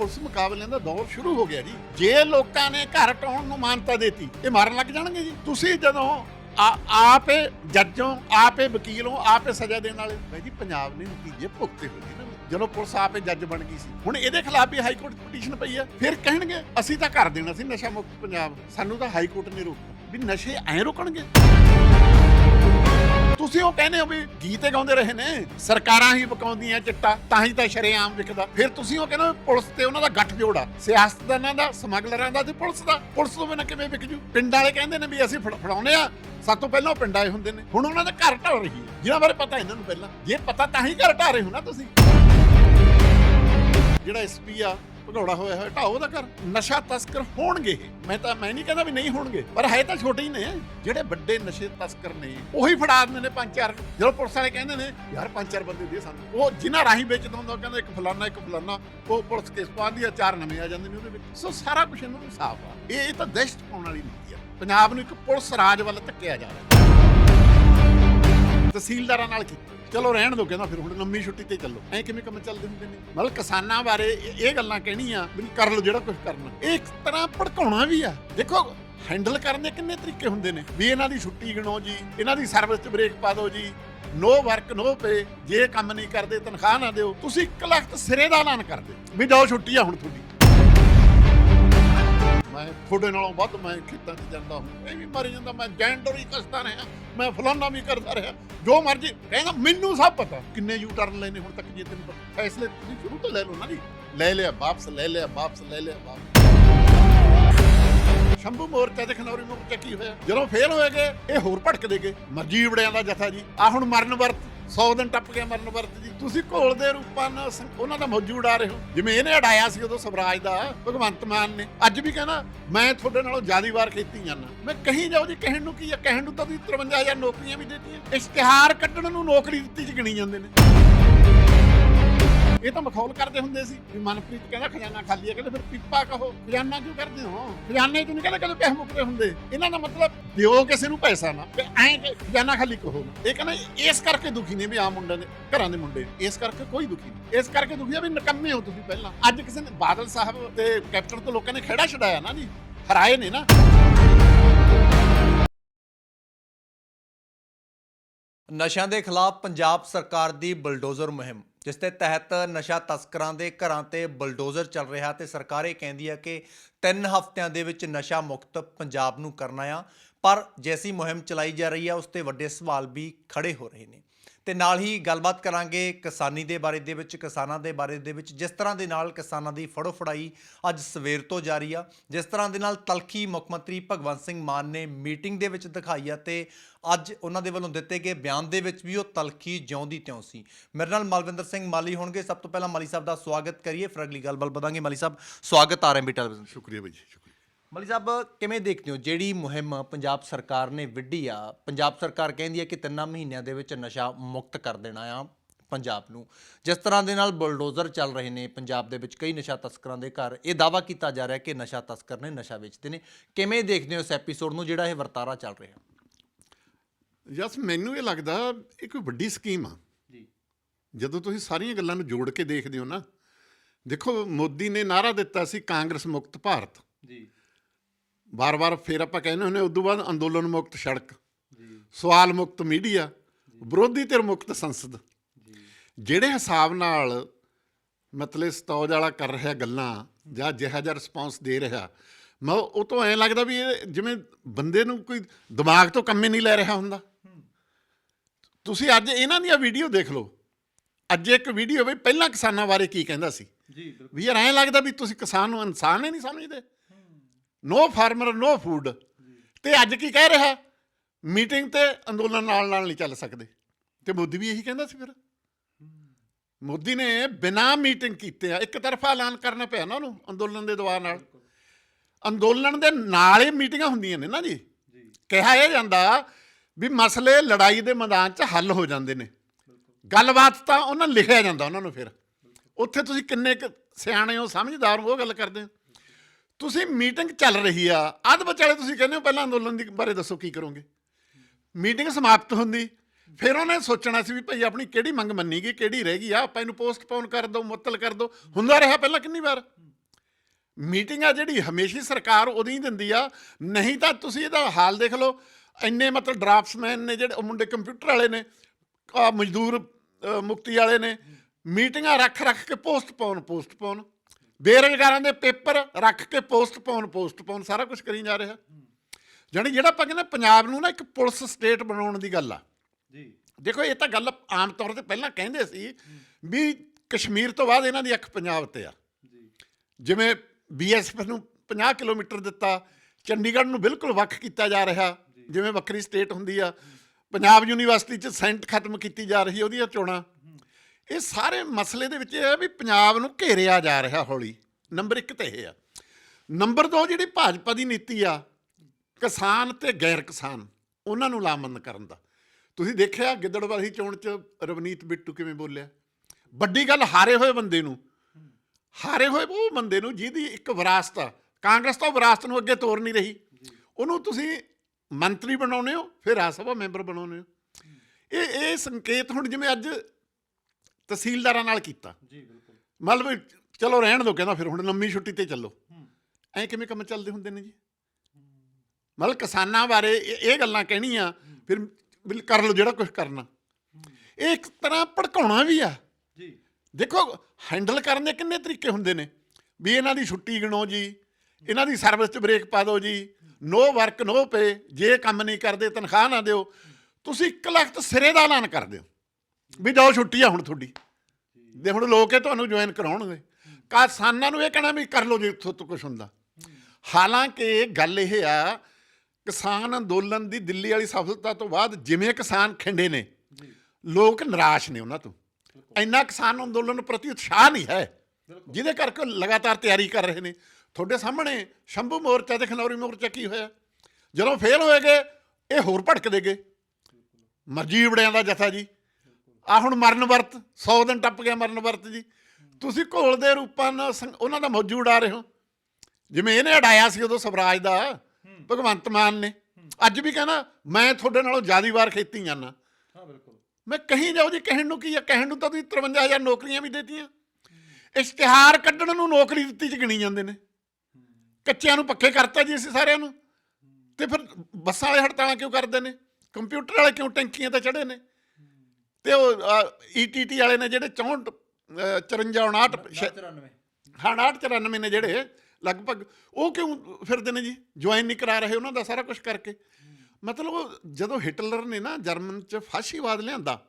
Police ਮੁਕਾਬਲਿਆਂ ਦਾ ਦੌਰ ਸ਼ੁਰੂ ਹੋ ਗਿਆ ਜੀ। ਜੇ ਲੋਕਾਂ ਨੇ ਘਰ ਟਾਉਣ ਨੂੰ ਮਾਨਤਾ ਦੇਤੀ, ਇਹ ਮਾਰਨ ਲੱਗ ਜਾਣਗੇ ਜੀ। ਤੁਸੀਂ ਜਦੋਂ ਆਪੇ ਜੱਜੋਂ, ਆਪੇ ਵਕੀਲੋਂ, ਆਪੇ ਸਜ਼ਾ ਦੇਣ ਵਾਲੇ। ਬਾਈ ਜੀ, ਪੰਜਾਬ ਨੇ ਨਤੀਜੇ ਭੁਗਤੇ ਹੋਏ ਨੇ ਜਦੋਂ ਪੁਲਿਸ ਆਪੇ ਜੱਜ ਬਣ ਗਈ ਸੀ। ਹੁਣ ਇਹਦੇ ਖਿਲਾਫ ਵੀ ਹਾਈ ਕੋਰਟ ਪਟੀਸ਼ਨ ਪਈ ਹੈ। ਫਿਰ ਕਹਿਣਗੇ, ਅਸੀਂ ਤਾਂ ਕਰ ਦੇਣਾ ਸੀ ਨਸ਼ਾ ਮੁਕਤ ਪੰਜਾਬ। ਸਾਨੂੰ ਤਾਂ ਹਾਈ ਕੋਰਟ ਨੇ ਰੋਕਿਆ। ਵੀ ਨਸ਼ੇ ਐਂ ਰੁਕਣਗੇ। ਤੁਸੀਂ ਉਹ ਕਹਿੰਦੇ ਹੋ ਵੀ ਗੀਤੇ ਗਾਉਂਦੇ ਰਹੇ ਨੇ, ਸਰਕਾਰਾਂ ਹੀ ਪਕਾਉਂਦੀਆਂ ਚਿੱਟਾ, ਤਾਂ ਹੀ ਤਾਂ ਸ਼ਰੇਆਮ ਵਿਕਦਾ। ਫਿਰ ਤੁਸੀਂ ਉਹ ਕਹਿੰਦੇ ਹੋ ਪੁਲਿਸ ਤੇ ਉਹਨਾਂ ਦਾ ਗੱਠ ਜੋੜਾ ਸਿਆਸਤਦਾਨਾਂ ਦਾ, ਸਮਗਲਰਾਂ ਦਾ ਤੇ ਪੁਲਿਸ ਦਾ। ਪੁਲਿਸ ਤੋਂ ਬਿਨਾਂ ਕਿਵੇਂ ਵਿਕ ਜੂ? ਪਿੰਡ ਵਾਲੇ ਕਹਿੰਦੇ ਨੇ ਵੀ ਅਸੀਂ ਫੜ- ਫੜਾਉਨੇ ਆ। ਸਭ ਤੋਂ ਪਹਿਲਾਂ ਉਹ ਪਿੰਡ ਆਏ ਹੁੰਦੇ ਨੇ। ਹੁਣ ਉਹਨਾਂ ਦਾ ਘਰ ਢਾਹ ਰਹੀ ਹੈ। ਜਿਹਨਾਂ ਬਾਰੇ ਪਤਾ ਇਹਨਾਂ ਨੂੰ ਪਹਿਲਾਂ। ਜੇ ਪਤਾ ਤਾਂ ਹੀ ਘਰ ਢਾਹ ਰਹੇ ਹੋ ਨਾ ਤੁਸੀਂ। ਜਿਹੜਾ ਐਸਪੀ ਆ ਭਗੌੜਾ ਹੋਇਆ ਹੋਇਆ ਢਾਓ ਦਾ ਘਰ। ਨਸ਼ਾ ਤਸਕਰ ਹੋਣਗੇ ਇਹ। ਮੈਂ ਤਾਂ, ਮੈਂ ਨਹੀਂ ਕਹਿੰਦਾ ਵੀ ਨਹੀਂ ਹੋਣਗੇ, ਪਰ ਹੈ ਤਾਂ ਛੋਟੇ ਹੀ ਨੇ। ਜਿਹੜੇ ਵੱਡੇ ਨਸ਼ੇ ਤਸਕਰ ਨੇ, ਉਹੀ ਫੜਾ ਦਿੰਦੇ ਨੇ ਪੰਜ ਚਾਰ। ਜਦੋਂ ਪੁਲਿਸ ਵਾਲੇ ਕਹਿੰਦੇ ਨੇ, ਯਾਰ, ਪੰਜ ਚਾਰ ਬੰਦੇ ਦੇ ਸਾਨੂੰ। ਉਹ ਜਿਨ੍ਹਾਂ ਰਾਹੀਂ ਵੇਚਦਾ ਹੁੰਦਾ, ਉਹ ਕਹਿੰਦਾ, ਇੱਕ ਫਲਾਨਾ ਇੱਕ ਫਲਾਨਾ। ਉਹ ਪੁਲਿਸ ਕੇਸ ਪਾਉਂਦੀ ਆ, ਚਾਰ ਨਵੇਂ ਆ ਜਾਂਦੇ ਨੇ ਉਹਦੇ ਵਿੱਚ। ਸੋ ਸਾਰਾ ਕੁਝ ਇਹਨਾਂ ਨੂੰ ਸਾਫ਼ ਆ। ਇਹ ਇਹ ਤਾਂ ਦਹਿਸ਼ਤ ਪਾਉਣ ਵਾਲੀ ਨੀਤੀ ਆ। ਪੰਜਾਬ ਨੂੰ ਇੱਕ ਪੁਲਿਸ ਰਾਜ ਵੱਲ ਧੱਕਿਆ ਜਾ ਰਿਹਾ। ਤਹਿਸੀਲਦਾਰਾਂ ਨਾਲ ਕੀਤਾ। ਚਲੋ ਰਹਿਣ ਦੋ ਕਹਿੰਦਾ ਫਿਰ ਹੁਣ ਲੰਮੀ ਛੁੱਟੀ ਤੇ ਚੱਲੋ। ਐ ਕਿਵੇਂ ਕੰਮ ਚੱਲਦੇ ਹੁੰਦੇ ਨੇ? ਮਤਲਬ ਕਿਸਾਨਾਂ ਬਾਰੇ ਇਹ ਇਹ ਗੱਲਾਂ ਕਹਿਣੀਆਂ ਵੀ ਕਰ ਲਓ ਜਿਹੜਾ ਕੁਝ ਕਰਨਾ। ਇਹ ਇੱਕ ਤਰ੍ਹਾਂ ਭੜਕਾਉਣਾ ਵੀ ਆ। ਦੇਖੋ ਹੈਂਡਲ ਕਰਨ ਦੇ ਕਿੰਨੇ ਤਰੀਕੇ ਹੁੰਦੇ ਨੇ? ਵੀ ਇਹਨਾਂ ਦੀ ਛੁੱਟੀ ਗਿਣੋ ਜੀ, ਇਹਨਾਂ ਦੀ ਸਰਵਿਸ 'ਚ ਬ੍ਰੇਕ ਪਾ ਦਿਓ ਜੀ। ਨੋ ਵਰਕ ਨੋ ਪੇ ਜੇ ਕੰਮ ਨਹੀਂ ਕਰਦੇ, ਤਨਖਾਹ ਨਾ ਦਿਓ। ਤੁਸੀਂ ਇੱਕ ਲੱਖ ਸਿਰੇ ਦਾ ਐਲਾਨ ਕਰ ਦਿਓ ਵੀ ਜਾਓ ਛੁੱਟੀ ਆ ਹੁਣ ਤੁਹਾਡੀ। ਮੈਂ ਤੁਹਾਡੇ ਨਾਲੋਂ ਵੱਧ ਮੈਂ ਖੇਤਾਂ 'ਚ ਜਾਂਦਾ ਹਾਂ। ਇਹ ਵੀ ਮਰ ਜਾਂਦਾ, ਮੈਂ ਜੈਂਡਰ ਹੀ ਕਸਦਾ ਰਿਹਾ, ਮੈਂ ਫਲਾਨਾ ਵੀ ਕਰਦਾ ਰਿਹਾ। ਜੋ ਮਰਜ਼ੀ, ਕਹਿੰਦਾ ਮੈਨੂੰ ਸਭ ਪਤਾ। ਕਿੰਨੇ ਯੂ ਟਰਨ ਲੈਨੇ ਹੁਣ ਤੱਕ ਜੇ ਤੈਨੂੰ ਪਤਾ। ਫੈਸਲੇ ਤੁਸੀਂ ਸ਼ੁਰੂ ਤੋਂ ਲੈ ਲਓ ਨਾ ਜੀ। ਲੈ ਲਿਆ, ਵਾਪਸ ਲੈ ਲਿਆ, ਵਾਪਸ ਲੈ ਲਿਆ, ਵਾਪਸ। ਸ਼ੰਭੂ ਮੋਰਚਾ ਦੇ ਖਨੌਰੀ ਮੋਰਚਾ ਕੀ ਹੋਇਆ? ਜਦੋਂ ਫੇਲ ਹੋਏ ਗਏ ਇਹ ਹੋਰ ਭਟਕਦੇ ਗਏ। ਮਰਜ਼ੀ ਵੜਿਆਂ ਦਾ ਜਥਾ ਜੀ। ਆ ਹੁਣ ਮਰਨ ਵਰਤ। 100 ਦਿਨ ਟੱਪ ਗਿਆ ਮਰਨ ਵਰਤ ਜੀ ਤੁਸੀਂ ਘੋਲ ਦੇ ਰੂਪਾਂ ਨਾਲ ਸੰ- ਉਹਨਾਂ ਦਾ ਮੌਜੂ ਉਡਾ ਰਹੇ ਹੋ। ਜਿਵੇਂ ਇਹਨੇ ਉਡਾਇਆ ਸੀ ਉਦੋਂ ਸਵਰਾਜ ਦਾ, ਭਗਵੰਤ ਮਾਨ ਨੇ। ਅੱਜ ਵੀ ਕਹਿੰਦਾ, ਮੈਂ ਤੁਹਾਡੇ ਨਾਲੋਂ ਜ਼ਿਆਦੀ ਵਾਰ ਖੇਤੀ ਜਾਂਦਾ। ਮੈਂ ਕਹੀ ਜਾਓ ਜੀ, ਕਹਿਣ ਨੂੰ ਕੀ ਆ? ਕਹਿਣ ਨੂੰ ਤਾਂ ਤੁਸੀਂ 53000 ਨੌਕਰੀਆਂ ਵੀ ਦਿੱਤੀਆਂ। ਇਸ਼ਤਿਹਾਰ ਕੱਢਣ ਨੂੰ ਨੌਕਰੀ ਦਿੱਤੀ ਚ ਗਿਣੀ ਜਾਂਦੇ ਨੇ। ਇਹ ਤਾਂ ਮਖੌਲ ਕਰਦੇ ਹੁੰਦੇ ਸੀ ਵੀ ਮਨਪ੍ਰੀਤ ਕਹਿੰਦਾ ਖਜ਼ਾਨਾ ਖਾਲੀ ਹੈ, ਕਹਿੰਦੇ ਫਿਰ ਪੀਪਾ ਕਹੋ। ਖਜ਼ਾਨਾ ਕਿਉਂ ਕਰਦੇ ਹੋ? ਖਜ਼ਾਨੇ ਚ ਨਹੀਂ ਕਹਿੰਦੇ ਕਦੇ ਪੈਸੇ ਮੁੱਕਦੇ ਹੁੰਦੇ। ਇਹਨਾਂ ਦਾ ਮਤਲਬ ਦਿਓ ਕਿਸੇ ਨੂੰ ਪੈਸਾ ਨਾ ਐਂ ਖਜ਼ਾਨਾ ਖਾਲੀ ਕਹੋ। ਇਹ ਕਹਿੰਦਾ ਇਸ ਕਰਕੇ ਦੁਖੀ ਨੇ ਵੀ ਆਮ ਮੁੰਡਿਆਂ ਦੇ ਘਰਾਂ ਦੇ ਮੁੰਡੇ ਇਸ ਕਰਕੇ ਕੋਈ ਦੁਖੀ ਨਹੀਂ। ਇਸ ਕਰਕੇ ਦੁਖੀ ਆ ਵੀ ਨਕੰਮੇ ਹੋ ਤੁਸੀਂ ਪਹਿਲਾਂ। ਅੱਜ ਕਿਸੇ ਨੇ ਬਾਦਲ ਸਾਹਿਬ ਤੇ ਕੈਪਟਨ ਤੋਂ ਲੋਕਾਂ ਨੇ ਖੇੜਾ ਛਡਾਇਆ ਨਾ ਜੀ, ਹਰਾਏ ਨੇ ਨਾ। ਨਸ਼ਿਆਂ ਦੇ ਖਿਲਾਫ ਪੰਜਾਬ ਸਰਕਾਰ ਦੀ ਬਲਡੋਜ਼ਰ ਮੁਹਿੰਮ। ਜਿਸ ਦੇ ਤਹਿਤ ਨਸ਼ਾ ਤਸਕਰਾਂ ਦੇ ਘਰਾਂ ਤੇ ਬਲਡੋਜ਼ਰ ਚੱਲ ਰਿਹਾ ਤੇ ਸਰਕਾਰ ਇਹ ਕਹਿੰਦੀ ਹੈ ਕਿ 3 ਹਫ਼ਤਿਆਂ ਦੇ ਵਿੱਚ ਨਸ਼ਾ ਮੁਕਤ ਪੰਜਾਬ ਨੂੰ ਕਰਨਾ ਆ, ਪਰ ਜੈਸੀ ਮੁਹਿੰਮ ਚਲਾਈ ਜਾ ਰਹੀ ਆ, ਉਸ ਤੇ ਵੱਡੇ ਸਵਾਲ ਵੀ ਖੜੇ ਹੋ ਰਹੇ ਨੇ। ਤੇ ਨਾਲ ਹੀ ਗੱਲਬਾਤ ਕਰਾਂਗੇ ਕਿਸਾਨੀ ਦੇ ਬਾਰੇ ਦੇ ਵਿੱਚ, ਕਿਸਾਨਾਂ ਦੇ ਬਾਰੇ ਦੇ ਵਿੱਚ। ਜਿਸ ਤਰ੍ਹਾਂ ਦੇ ਨਾਲ ਕਿਸਾਨਾਂ ਦੀ ਫੜੋ ਫੜਾਈ ਅੱਜ ਸਵੇਰ ਤੋਂ ਜਾਰੀ ਆ, ਜਿਸ ਤਰ੍ਹਾਂ ਦੇ ਨਾਲ ਤਲਖੀ ਮੁੱਖ ਮੰਤਰੀ ਭਗਵੰਤ ਸਿੰਘ ਮਾਨ ਨੇ ਮੀਟਿੰਗ ਦੇ ਵਿੱਚ ਦਿਖਾਈ ਆ ਤੇ ਅੱਜ ਉਹਨਾਂ ਦੇ ਵੱਲੋਂ ਦਿੱਤੇ ਗਏ ਬਿਆਨ ਦੇ ਵਿੱਚ ਵੀ ਉਹ ਤਲਖੀ ਜਿਉਂਦੀ ਤਿਉਂ ਸੀ। ਮੇਰੇ ਨਾਲ ਮਲਵਿੰਦਰ ਸਿੰਘ ਮਾਲੀ ਹੋਣਗੇ। ਸਭ ਤੋਂ ਪਹਿਲਾਂ ਮਾਲੀ ਸਾਹਿਬ ਦਾ ਸਵਾਗਤ ਕਰੀਏ। ਫਿਰ ਅਗਲੀ ਗੱਲਬਾਤ ਵਧਾਂਗੇ। ਮਾਲੀ ਸਾਹਿਬ, ਸਵਾਗਤ ਆ ਰਿਹਾ ਬੀ ਟੈਲੀਵਿਜ਼ਨ ਸ਼ੁਕਰੀਆ ਬਾਈ ਜੀ, ਸ਼ੁਕਰੀਆ। ਮਲੀ ਸਾਹਿਬ ਕਿਵੇਂ ਦੇਖਦੇ ਹੋ ਜਿਹੜੀ ਮੁਹਿੰਮ ਪੰਜਾਬ ਸਰਕਾਰ ਨੇ ਵਿੱਢੀ ਆ? ਪੰਜਾਬ ਸਰਕਾਰ ਕਹਿੰਦੀ ਹੈ ਕਿ ਤਿੰਨਾਂ ਮਹੀਨਿਆਂ ਦੇ ਵਿੱਚ ਨਸ਼ਾ ਮੁਕਤ ਕਰ ਦੇਣਾ ਆ ਪੰਜਾਬ ਨੂੰ। ਜਿਸ ਤਰ੍ਹਾਂ ਦੇ ਨਾਲ ਬੁਲਡੋਜ਼ਰ ਚੱਲ ਰਹੇ ਨੇ ਪੰਜਾਬ ਦੇ ਵਿੱਚ ਕਈ ਨਸ਼ਾ ਤਸਕਰਾਂ ਦੇ ਘਰ। ਇਹ ਦਾਵਾ ਕੀਤਾ ਜਾ ਰਿਹਾ ਕਿ ਨਸ਼ਾ ਤਸਕਰ ਨੇ ਨਸ਼ਾ ਵੇਚਦੇ ਨੇ। ਕਿਵੇਂ ਦੇਖਦੇ ਹੋ ਇਸ ਐਪੀਸੋਡ ਨੂੰ ਜਿਹੜਾ ਇਹ ਵਰਤਾਰਾ ਚੱਲ ਰਿਹਾ? ਜਸ ਮੈਨੂੰ ਇਹ ਲੱਗਦਾ ਇਹ ਕੋਈ ਵੱਡੀ ਸਕੀਮ ਆ। ਜੀ। ਜਦੋਂ ਤੁਸੀਂ ਸਾਰੀਆਂ ਗੱਲਾਂ ਨੂੰ ਜੋੜ ਕੇ ਦੇਖਦੇ ਹੋ ਨਾ ਦੇਖੋ ਮੋਦੀ ਨੇ ਨਾਰਾ ਦਿੱਤਾ ਸੀ ਕਾਂਗਰਸ ਮੁਕਤ ਭਾਰਤ। ਜੀ। ਵਾਰ-ਵਾਰ ਫੇਰ ਆਪਾਂ ਕਹਿੰਦੇ ਹੁੰਦੇ ਉਸ ਤੋਂ ਬਾਅਦ ਅੰਦੋਲਨ ਮੁਕਤ ਸੜਕ ਸਵਾਲ ਮੁਕਤ ਮੀਡੀਆ ਵਿਰੋਧੀ ਧਿਰ ਮੁਕਤ ਸੰਸਦ। ਜਿਹੜੇ ਹਿਸਾਬ ਨਾਲ ਮਤਲਬ ਸਤੌਜ ਵਾਲਾ ਕਰ ਰਿਹਾ ਗੱਲਾਂ ਜਾਂ ਜਿਹਾ ਜਿਹਾ ਰਿਸਪੌਂਸ ਦੇ ਰਿਹਾ ਮੈਂ ਉਹ ਤੋਂ ਐਂ ਲੱਗਦਾ ਵੀ ਇਹ ਜਿਵੇਂ ਬੰਦੇ ਨੂੰ ਕੋਈ ਦਿਮਾਗ ਤੋਂ ਕੰਮ ਹੀ ਨਹੀਂ ਲੈ ਰਿਹਾ ਹੁੰਦਾ। ਤੁਸੀਂ ਅੱਜ ਇਹਨਾਂ ਦੀਆਂ ਵੀਡੀਓ ਦੇਖ ਲਓ। ਅੱਜ ਇੱਕ ਵੀਡੀਓ ਵੀ ਪਹਿਲਾਂ ਕਿਸਾਨਾਂ ਬਾਰੇ ਕੀ ਕਹਿੰਦਾ ਸੀ? ਜੀ ਵੀ ਯਾਰ ਐਂ ਲੱਗਦਾ ਵੀ ਤੁਸੀਂ ਕਿਸਾਨ ਨੂੰ ਇਨਸਾਨ ਹੀ ਨਹੀਂ ਸਮਝਦੇ। ਨੋ ਫਾਰਮਰ ਨੋ ਫੂਡ ਤੇ ਅੱਜ ਕੀ ਕਹਿ ਰਿਹਾ? ਮੀਟਿੰਗ ਤੇ ਅੰਦੋਲਨ ਨਾਲ ਨਾਲ ਨਹੀਂ ਚੱਲ ਸਕਦੇ। ਤੇ ਮੋਦੀ ਵੀ ਇਹੀ ਕਹਿੰਦਾ ਸੀ ਫਿਰ। ਮੋਦੀ ਨੇ ਬਿਨਾਂ ਮੀਟਿੰਗ ਕੀਤੇ ਆ ਇੱਕ ਤਰਫਾ ਐਲਾਨ ਕਰਨਾ ਪਿਆ ਨਾ ਉਹਨੂੰ ਅੰਦੋਲਨ ਦੇ ਦਬਾਅ ਨਾਲ। ਅੰਦੋਲਨ ਦੇ ਨਾਲ ਹੀ ਮੀਟਿੰਗਾਂ ਹੁੰਦੀਆਂ ਨੇ ਨਾ ਜੀ। ਕਿਹਾ ਇਹ ਜਾਂਦਾ ਵੀ ਮਸਲੇ ਲੜਾਈ ਦੇ ਮੈਦਾਨ 'ਚ ਹੱਲ ਹੋ ਜਾਂਦੇ ਨੇ। ਗੱਲਬਾਤ ਤਾਂ ਉਹਨਾਂ ਲਿਖਿਆ ਜਾਂਦਾ ਉਹਨਾਂ ਨੂੰ ਫਿਰ। ਉੱਥੇ ਤੁਸੀਂ ਕਿੰਨੇ ਸਿਆਣੇ ਹੋ ਸਮਝਦਾਰ ਹੋ ਉਹ ਗੱਲ ਕਰਦੇ ਹੋ। ਤੁਸੀਂ ਮੀਟਿੰਗ ਚੱਲ ਰਹੀ ਆ। ਅੱਧ ਵਿਚਾਲੇ ਤੁਸੀਂ ਕਹਿੰਦੇ ਹੋ ਪਹਿਲਾਂ ਅੰਦੋਲਨ ਦੀ ਬਾਰੇ ਦੱਸੋ ਕੀ ਕਰੋਗੇ। ਮੀਟਿੰਗ ਸਮਾਪਤ ਹੁੰਦੀ। ਫਿਰ ਉਹਨੇ ਸੋਚਣਾ ਸੀ ਵੀ ਭਈ ਆਪਣੀ ਕਿਹੜੀ ਮੰਗ ਮੰਨੀ ਗਈ ਕਿਹੜੀ ਰਹਿ ਗਈ। ਆ ਆਪਾਂ ਇਹਨੂੰ ਪੋਸਟਪੋਨ ਕਰ ਦੋ, ਮੁਅੱਤਲ ਕਰ ਦੋ। ਹੁੰਦਾ ਰਿਹਾ ਪਹਿਲਾਂ ਕਿੰਨੀ ਵਾਰ? ਮੀਟਿੰਗ ਆ ਜਿਹੜੀ ਹਮੇਸ਼ਾ ਹੀ ਸਰਕਾਰ ਉਦੋਂ ਹੀ ਦਿੰਦੀ ਆ। ਨਹੀਂ ਤਾਂ ਤੁਸੀਂ ਇਹਦਾ ਹਾਲ ਦੇਖ ਲਓ। ਇੰਨੇ ਮਤਲਬ ਡਰਾਫਟਸਮੈਨ ਨੇ ਜਿਹੜੇ ਉਹ ਮੁੰਡੇ ਕੰਪਿਊਟਰ ਵਾਲੇ ਨੇ। ਆ ਮਜ਼ਦੂਰ ਮੁਕਤੀ ਵਾਲੇ ਨੇ। ਮੀਟਿੰਗਾਂ ਰੱਖ ਰੱਖ ਕੇ ਪੋਸਟਪੋਨ ਪੋਸਟਪੋਨ ਬੇਰੁਜ਼ਗਾਰਾਂ ਦੇ ਪੇਪਰ ਰੱਖ ਕੇ ਪੋਸਟਪੋਨ ਪੋਸਟਪੋਨ ਸਾਰਾ ਕੁਝ ਕਰੀ ਜਾ ਰਿਹਾ। ਜਾਣੀ ਜਿਹੜਾ ਆਪਾਂ ਕਹਿੰਦੇ ਪੰਜਾਬ ਨੂੰ ਨਾ ਇੱਕ ਪੁਲਿਸ ਸਟੇਟ ਬਣਾਉਣ ਦੀ ਗੱਲ ਆ। ਜੀ। ਦੇਖੋ ਇਹ ਤਾਂ ਗੱਲ ਆਮ ਤੌਰ ਤੇ ਪਹਿਲਾਂ ਕਹਿੰਦੇ ਸੀ ਵੀ ਕਸ਼ਮੀਰ ਤੋਂ ਬਾਅਦ ਇਹਨਾਂ ਦੀ ਅੱਖ ਪੰਜਾਬ ਤੇ ਆ। ਜੀ। ਜਿਵੇਂ ਬੀਐਸਐਫ ਨੂੰ 50 ਕਿਲੋਮੀਟਰ ਦਿੱਤਾ ਚੰਡੀਗੜ੍ਹ ਨੂੰ ਬਿਲਕੁਲ ਵੱਖ ਕੀਤਾ ਜਾ ਰਿਹਾ ਜਿਵੇਂ ਵੱਖਰੀ ਸਟੇਟ ਹੁੰਦੀ ਆ। ਪੰਜਾਬ ਯੂਨੀਵਰਸਿਟੀ 'ਚ ਸੈਂਟ ਖਤਮ ਕੀਤੀ ਜਾ ਰਹੀ ਉਹਦੀਆਂ ਚੋਣਾਂ। ਇਹ ਸਾਰੇ ਮਸਲੇ ਦੇ ਵਿੱਚ ਇਹ ਹੈ ਵੀ ਪੰਜਾਬ ਨੂੰ ਘੇਰਿਆ ਜਾ ਰਿਹਾ ਹੌਲੀ। ਨੰਬਰ 1 ਤੇ ਇਹ ਆ। ਨੰਬਰ 2 ਜਿਹੜੀ ਭਾਜਪਾ ਦੀ ਨੀਤੀ ਆ, ਕਿਸਾਨ ਤੇ ਗੈਰ ਕਿਸਾਨ, ਉਹਨਾਂ ਨੂੰ ਲਾਮਬੰਦ ਕਰਨ ਦਾ। ਤੁਸੀਂ ਦੇਖਿਆ ਗਿੱਦੜਵਾਹੀ ਚੋਣ 'ਚ ਰਵਨੀਤ ਬਿੱਟੂ ਕਿਵੇਂ ਬੋਲਿਆ? ਵੱਡੀ ਗੱਲ ਹਾਰੇ ਹੋਏ ਬੰਦੇ ਨੂੰ। ਹਾਰੇ ਹੋਏ ਉਹ ਬੰਦੇ ਨੂੰ ਜਿਹਦੀ ਇੱਕ ਵਿਰਾਸਤ ਆ। ਕਾਂਗਰਸ ਤਾਂ ਉਹ ਵਿਰਾਸਤ ਨੂੰ ਅੱਗੇ ਤੋਰ ਨਹੀਂ ਰਹੀ। ਉਹਨੂੰ ਤੁਸੀਂ ਮੰਤਰੀ ਬਣਾਉਨੇ ਹੋ, ਫਿਰ ਰਾਜ ਸਭਾ ਮੈਂਬਰ ਬਣਾਉਨੇ ਹੋ। ਇਹ ਇਹ ਸੰਕੇਤ ਹੁਣ ਜਿਵੇਂ ਅੱਜ ਤਹਿਸੀਲਦਾਰਾਂ ਨਾਲ ਕੀਤਾ। ਜੀ ਬਿਲਕੁਲ। ਮਤਲਬ ਚਲੋ ਰਹਿਣ ਦਿਓ ਕਹਿੰਦਾ ਫਿਰ ਹੁਣ ਲੰਮੀ ਛੁੱਟੀ ਤੇ ਚੱਲੋ। ਐ ਕਿਵੇਂ ਕੰਮ ਚੱਲਦੇ ਹੁੰਦੇ ਨੇ ਜੀ? ਮਤਲਬ ਕਿਸਾਨਾਂ ਬਾਰੇ ਇਹ ਗੱਲਾਂ ਕਹਿਣੀਆਂ ਫਿਰ ਕਰ ਲਓ ਜਿਹੜਾ ਕੁਝ ਕਰਨਾ। ਇਹ ਇੱਕ ਤਰ੍ਹਾਂ ਭੜਕਾਉਣਾ ਵੀ ਆ। ਜੀ। ਦੇਖੋ ਹੈਂਡਲ ਕਰਨ ਦੇ ਕਿੰਨੇ ਤਰੀਕੇ ਹੁੰਦੇ ਨੇ। ਵੀ ਇਹਨਾਂ ਦੀ ਛੁੱਟੀ ਗਿਣੋ ਜੀ। ਇਹਨਾਂ ਦੀ ਸਰਵਿਸ 'ਚ ਬ੍ਰੇਕ ਪਾ ਦਿਓ ਜੀ। No work no pay. ਜੇ ਕੰਮ ਨਹੀਂ ਕਰਦੇ ਤਨਖਾਹ ਨਾ ਦਿਓ। ਤੁਸੀਂ 1 ਲੱਖ ਸਿਰੇ ਦਾ ਐਲਾਨ ਕਰ ਦਿਓ। ਵੀ ਜਾਓ ਛੁੱਟੀ ਆ ਹੁਣ ਤੁਹਾਡੀ। ਦੇ ਹੁਣ ਲੋਕ ਇਹ ਤੁਹਾਨੂੰ ਜੁਆਇਨ ਕਰਾਉਣਗੇ ਕਿਸਾਨਾਂ ਨੂੰ ਇਹ ਕਹਿਣਾ ਵੀ ਕਰ ਲਓ ਜੇ ਇੱਥੋਂ ਤੋਂ ਕੁਝ ਹੁੰਦਾ। ਹਾਲਾਂਕਿ ਗੱਲ ਇਹ ਆ ਕਿਸਾਨ ਅੰਦੋਲਨ ਦੀ ਦਿੱਲੀ ਵਾਲੀ ਸਫਲਤਾ ਤੋਂ ਬਾਅਦ ਜਿਵੇਂ ਕਿਸਾਨ ਖਿੰਡੇ ਨੇ ਲੋਕ ਨਿਰਾਸ਼ ਨੇ ਉਹਨਾਂ ਤੋਂ। ਇੰਨਾ ਕਿਸਾਨ ਅੰਦੋਲਨ ਪ੍ਰਤੀ ਉਤਸ਼ਾਹ ਨਹੀਂ ਹੈ। ਜਿਹਦੇ ਕਰਕੇ ਲਗਾਤਾਰ ਤਿਆਰੀ ਕਰ ਰਹੇ ਨੇ। ਤੁਹਾਡੇ ਸਾਹਮਣੇ ਸ਼ੰਭੂ ਮੋਰਚਾ ਤੇ ਖਨੌਰੀ ਮੋਰਚਾ ਕੀ ਹੋਇਆ? ਜਦੋਂ ਫੇਲ ਹੋਏਗੇ ਇਹ ਹੋਰ ਭੜਕ ਦੇਗੇ ਮਰਜ਼ੀ ਵੜਿਆਂ ਦਾ ਜਥਾ ਜੀ। ਆ ਹੁਣ ਮਰਨ ਵਰਤ 100 ਦਿਨ ਟੱਪ ਗਿਆ ਮਰਨ ਵਰਤ ਜੀ। ਤੁਸੀਂ ਘੋਲ ਦੇ ਰੂਪਾਂ ਨਾਲ ਉਹਨਾਂ ਦਾ ਮੌਜੂ ਉਡਾ ਰਹੇ ਹੋ। ਜਿਵੇਂ ਇਹਨੇ ਅਡਾਇਆ ਸੀ ਉਦੋਂ ਸਵਰਾਜ ਦਾ ਭਗਵੰਤ ਮਾਨ ਨੇ। ਅੱਜ ਵੀ ਕਹਿੰਦਾ ਮੈਂ ਤੁਹਾਡੇ ਨਾਲੋਂ ਜ਼ਿਆਦੀ ਵਾਰ ਖੇਤੀ ਜਾਣਾ ਹਾਂ ਬਿਲਕੁਲ। ਮੈਂ ਕਹੀਂ ਜਾਓ ਜੀ ਕਹਿਣ ਨੂੰ ਕੀ ਆ? ਕਹਿਣ ਨੂੰ ਤਾਂ ਤੁਸੀਂ 53000 ਨੌਕਰੀਆਂ ਵੀ ਦਿੱਤੀਆਂ। ਇਸ਼ਤਿਹਾਰ ਕੱਢਣ ਨੂੰ ਨੌਕਰੀ ਦਿੱਤੀ ਚ ਗਿਣੀ ਜਾਂਦੇ ਨੇ। ਕੱਚਿਆਂ ਨੂੰ ਪੱਕੇ ਕਰਤਾ ਜੀ ਅਸੀਂ ਸਾਰਿਆਂ ਨੂੰ। ਤੇ ਫਿਰ ਬੱਸਾਂ ਵਾਲੇ ਹੜਤਾਲਾਂ ਕਿਉਂ ਕਰਦੇ ਨੇ? ਕੰਪਿਊਟਰ ਵਾਲੇ ਕਿਉਂ ਟੈਂਕੀਆਂ ਤੇ ਚੜੇ ਨੇ? ਤੇ ਉਹ ਈਟੀਟੀ ਵਾਲੇ ਨੇ ਜਿਹੜੇ 64 ਅ, 54 59 ਸ਼- 94 ਹਾਂ 94 ਨੇ ਜਿਹੜੇ ਲਗਭਗ ਉਹ ਕਿਉਂ ਫਿਰਦੇ ਨੇ ਜੀ? ਜੁਆਇਨ ਨਹੀਂ ਕਰਾ ਰਹੇ ਉਹਨਾਂ ਦਾ ਸਾਰਾ ਕੁਝ ਕਰਕੇ। ਮਤਲਬ ਜਦੋਂ ਹਿਟਲਰ ਨੇ ਨਾ ਜਰਮਨ ਚ ਫਾਸ਼ੀਵਾਦ ਲਿਆਂਦਾ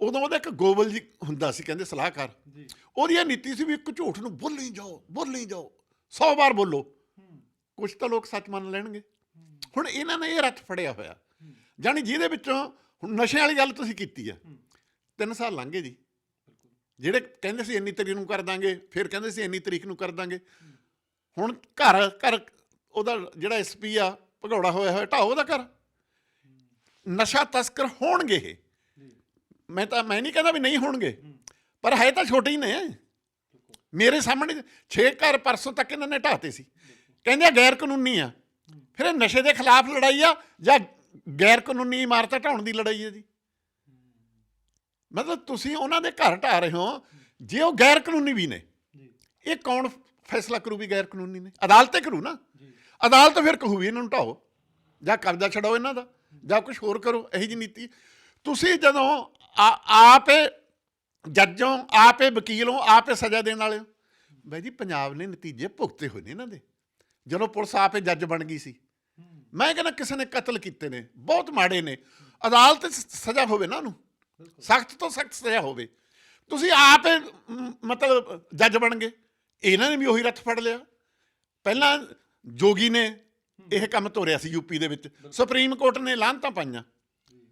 ਉਦੋਂ ਉਹਦਾ ਇੱਕ ਗੋਬਲ ਜੀ ਹੁੰਦਾ ਸੀ ਕਹਿੰਦੇ ਸਲਾਹਕਾਰ। ਜੀ। ਉਹਦੀ ਇਹ ਨੀਤੀ ਸੀ ਵੀ ਇੱਕ ਝੂਠ ਨੂੰ ਬੋਲੀ ਜਾਓ ਬੋਲੀ ਜਾਓ। 100 ਵਾਰ ਬੋਲੋ। ਕੁਝ ਤਾਂ ਲੋਕ ਸੱਚ ਮੰਨ ਲੈਣਗੇ। ਹੁਣ ਇਹਨਾਂ ਨੇ ਇਹ ਰੱਥ ਫੜਿਆ ਹੋਇਆ। ਜਾਣੀ ਜਿਹਦੇ ਵਿੱਚੋਂ ਹੁਣ ਨਸ਼ਿਆਂ ਵਾਲੀ ਗੱਲ ਤੁਸੀਂ ਕੀਤੀ ਆ। ਤਿੰਨ ਸਾਲ ਲੰਘੇ ਜੀ। ਜਿਹੜੇ ਕਹਿੰਦੇ ਸੀ ਇੰਨੀ ਤਰੀਕ ਨੂੰ ਕਰ ਦਾਂਗੇ ਫਿਰ ਕਹਿੰਦੇ ਸੀ ਇੰਨੀ ਤਰੀਕ ਨੂੰ ਕਰ ਦਾਂਗੇ। ਹੁਣ ਘਰ ਘਰ ਉਹਦਾ ਜਿਹੜਾ ਐਸਪੀ ਆ ਭਗੌੜਾ ਹੋਇਆ ਹੋਇਆ ਢਾਓ ਉਹਦਾ ਘਰ। ਨਸ਼ਾ ਤਸਕਰ ਹੋਣਗੇ ਇਹ। ਮੈਂ ਤਾਂ ਮੈਂ ਨਹੀਂ ਕਹਿੰਦਾ ਵੀ ਨਹੀਂ ਹੋਣਗੇ। ਪਰ ਹੈ ਤਾਂ ਛੋਟੇ ਹੀ ਨੇ। ਮੇਰੇ ਸਾਹਮਣੇ 6 ਘਰ ਪਰਸੋਂ ਤੱਕ ਇਹਨਾਂ ਨੇ ਢਾਤੇ ਸੀ। ਕਹਿੰਦੇ ਗੈਰ ਕਾਨੂੰਨੀ ਆ। ਫਿਰ ਇਹ ਨਸ਼ੇ ਦੇ ਖਿਲਾਫ ਲੜਾਈ ਆ ਜਾਂ ਗੈਰ ਕਾਨੂੰਨੀ ਇਮਾਰਤਾਂ ਢਾਉਣ ਦੀ ਲੜਾਈ ਹੈ ਜੀ। ਮਤਲਬ ਤੁਸੀਂ ਉਹਨਾਂ ਦੇ ਘਰ ਢਾ ਰਹੇ ਹੋ ਜੇ ਉਹ ਗੈਰ ਕਾਨੂੰਨੀ ਵੀ ਨੇ ਇਹ ਕੌਣ ਫੈਸਲਾ ਕਰੂ ਵੀ ਗੈਰ ਕਾਨੂੰਨੀ ਨੇ? ਅਦਾਲਤ ਕਰੂ ਨਾ। ਅਦਾਲਤ ਫਿਰ ਕਹੂ ਵੀ ਇਹਨਾਂ ਨੂੰ ਢਾਓ ਜਾਂ ਕਬਜ਼ਾ ਛਡਾਓ ਇਹਨਾਂ ਦਾ ਜਾਂ ਕੁਝ ਹੋਰ ਕਰੋ ਇਹੀ ਜੀ ਨੀਤੀ। ਤੁਸੀਂ ਜਦੋਂ ਆਪੇ ਜੱਜੋਂ ਆਪੇ ਵਕੀਲੋਂ ਆਪੇ ਸਜ਼ਾ ਦੇਣ ਵਾਲੇ ਹੋ। ਬਾਈ ਜੀ ਪੰਜਾਬ ਨੇ ਨਤੀਜੇ ਭੁਗਤੇ ਹੋਏ ਨੇ ਇਹਨਾਂ ਦੇ। ਜਦੋਂ ਪੁਲਿਸ ਆਪੇ ਜੱਜ ਬਣ ਗਈ ਸੀ। ਮੈਂ ਕਹਿੰਦਾ ਕਿਸੇ ਨੇ ਕਤਲ ਕੀਤੇ ਨੇ ਬਹੁਤ ਮਾੜੇ ਨੇ। ਅਦਾਲਤ 'ਚ ਸਜ਼ਾ ਹੋਵੇ ਨਾ ਉਹਨੂੰ। ਸਖਤ ਤੋਂ ਸਖਤ ਸਜ਼ਾ ਹੋਵੇ। ਤੁਸੀਂ ਆਪੇ ਮਤਲਬ ਜੱਜ ਬਣ ਗਏ। ਇਹਨਾਂ ਨੇ ਵੀ ਉਹੀ ਰੱਥ ਫੜ ਲਿਆ। ਪਹਿਲਾਂ ਜੋਗੀ ਨੇ ਇਹ ਕੰਮ ਤੋਰਿਆ ਸੀ ਯੂਪੀ ਦੇ ਵਿੱਚ। ਸੁਪਰੀਮ ਕੋਰਟ ਨੇ ਲਾਂਤਾਂ ਪਾਈਆਂ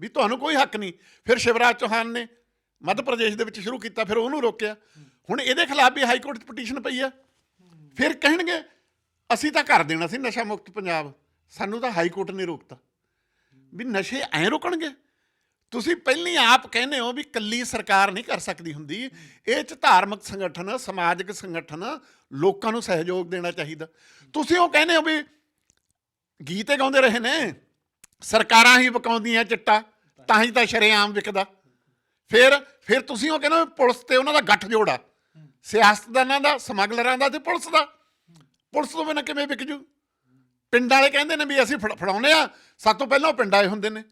ਵੀ ਤੁਹਾਨੂੰ ਕੋਈ ਹੱਕ ਨਹੀਂ। ਫਿਰ ਸ਼ਿਵਰਾਜ ਚੌਹਾਨ ਨੇ ਮੱਧ ਪ੍ਰਦੇਸ਼ ਦੇ ਵਿੱਚ ਸ਼ੁਰੂ ਕੀਤਾ ਫਿਰ ਉਹਨੂੰ ਰੋਕਿਆ। ਹੁਣ ਇਹਦੇ ਖਿਲਾਫ ਵੀ ਹਾਈ ਕੋਰਟ 'ਚ ਪਟੀਸ਼ਨ ਪਈ ਆ। ਫਿਰ ਕਹਿਣਗੇ ਅਸੀਂ ਤਾਂ ਕਰ ਦੇਣਾ ਸੀ ਨਸ਼ਾ ਮੁਕਤ ਪੰਜਾਬ। ਸਾਨੂੰ ਤਾਂ ਹਾਈ ਕੋਰਟ ਨੇ ਰੋਕਤਾ। ਵੀ ਨਸ਼ੇ ਐਂ ਰੁਕਣਗੇ। ਤੁਸੀਂ ਪਹਿਲੀ ਆਪ ਕਹਿੰਦੇ ਹੋ ਵੀ ਕੱਲੀ ਸਰਕਾਰ ਨਹੀਂ ਕਰ ਸਕਦੀ ਹੁੰਦੀ। ਇਹ ਚ ਧਾਰਮਿਕ ਸੰਗਠਨ, ਸਮਾਜਿਕ ਸੰਗਠਨ ਲੋਕਾਂ ਨੂੰ ਸਹਿਯੋਗ ਦੇਣਾ ਚਾਹੀਦਾ। ਤੁਸੀਂ ਉਹ ਕਹਿੰਦੇ ਹੋ ਵੀ ਗੀਤੇ ਗਾਉਂਦੇ ਰਹੇ ਨੇ, ਸਰਕਾਰਾਂ ਹੀ ਵਕਾਉਂਦੀਆਂ ਚਿੱਟਾ, ਤਾਂ ਹੀ ਤਾਂ ਸ਼ਰੇਆਮ ਵਿਕਦਾ। ਫਿਰ ਫਿਰ ਤੁਸੀਂ ਉਹ ਕਹਿੰਦੇ ਹੋ ਵੀ ਪੁਲਿਸ ਤੇ ਉਹਨਾਂ ਦਾ ਗੱਠ ਜੋੜਾ। ਸਿਆਸਤਦਾਨਾਂ ਦਾ, ਸਮਗਲਰਾਂ ਦਾ ਤੇ ਪੁਲਿਸ ਦਾ। ਪੁਲਿਸ ਤੋਂ ਬਿਨਾਂ ਕਿਵੇਂ ਵਿਕ ਜੂ? ਪਿੰਡ ਵਾਲੇ ਕਹਿੰਦੇ ਨੇ ਵੀ ਅਸੀਂ ਫੜ- ਫੜਾਉਨੇ ਆ ਸਭ ਤੋਂ ਪਹਿਲਾਂ ਉਹ ਪਿੰਡ ਆਏ ਹੁੰਦੇ ਨੇ।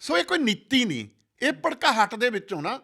ਸੋ ਇਹ ਕੋਈ ਨੀਤੀ ਨਹੀਂ। ਇਹ ਭੜਕਾਹਟ ਦੇ ਵਿੱਚੋਂ ਨਾ,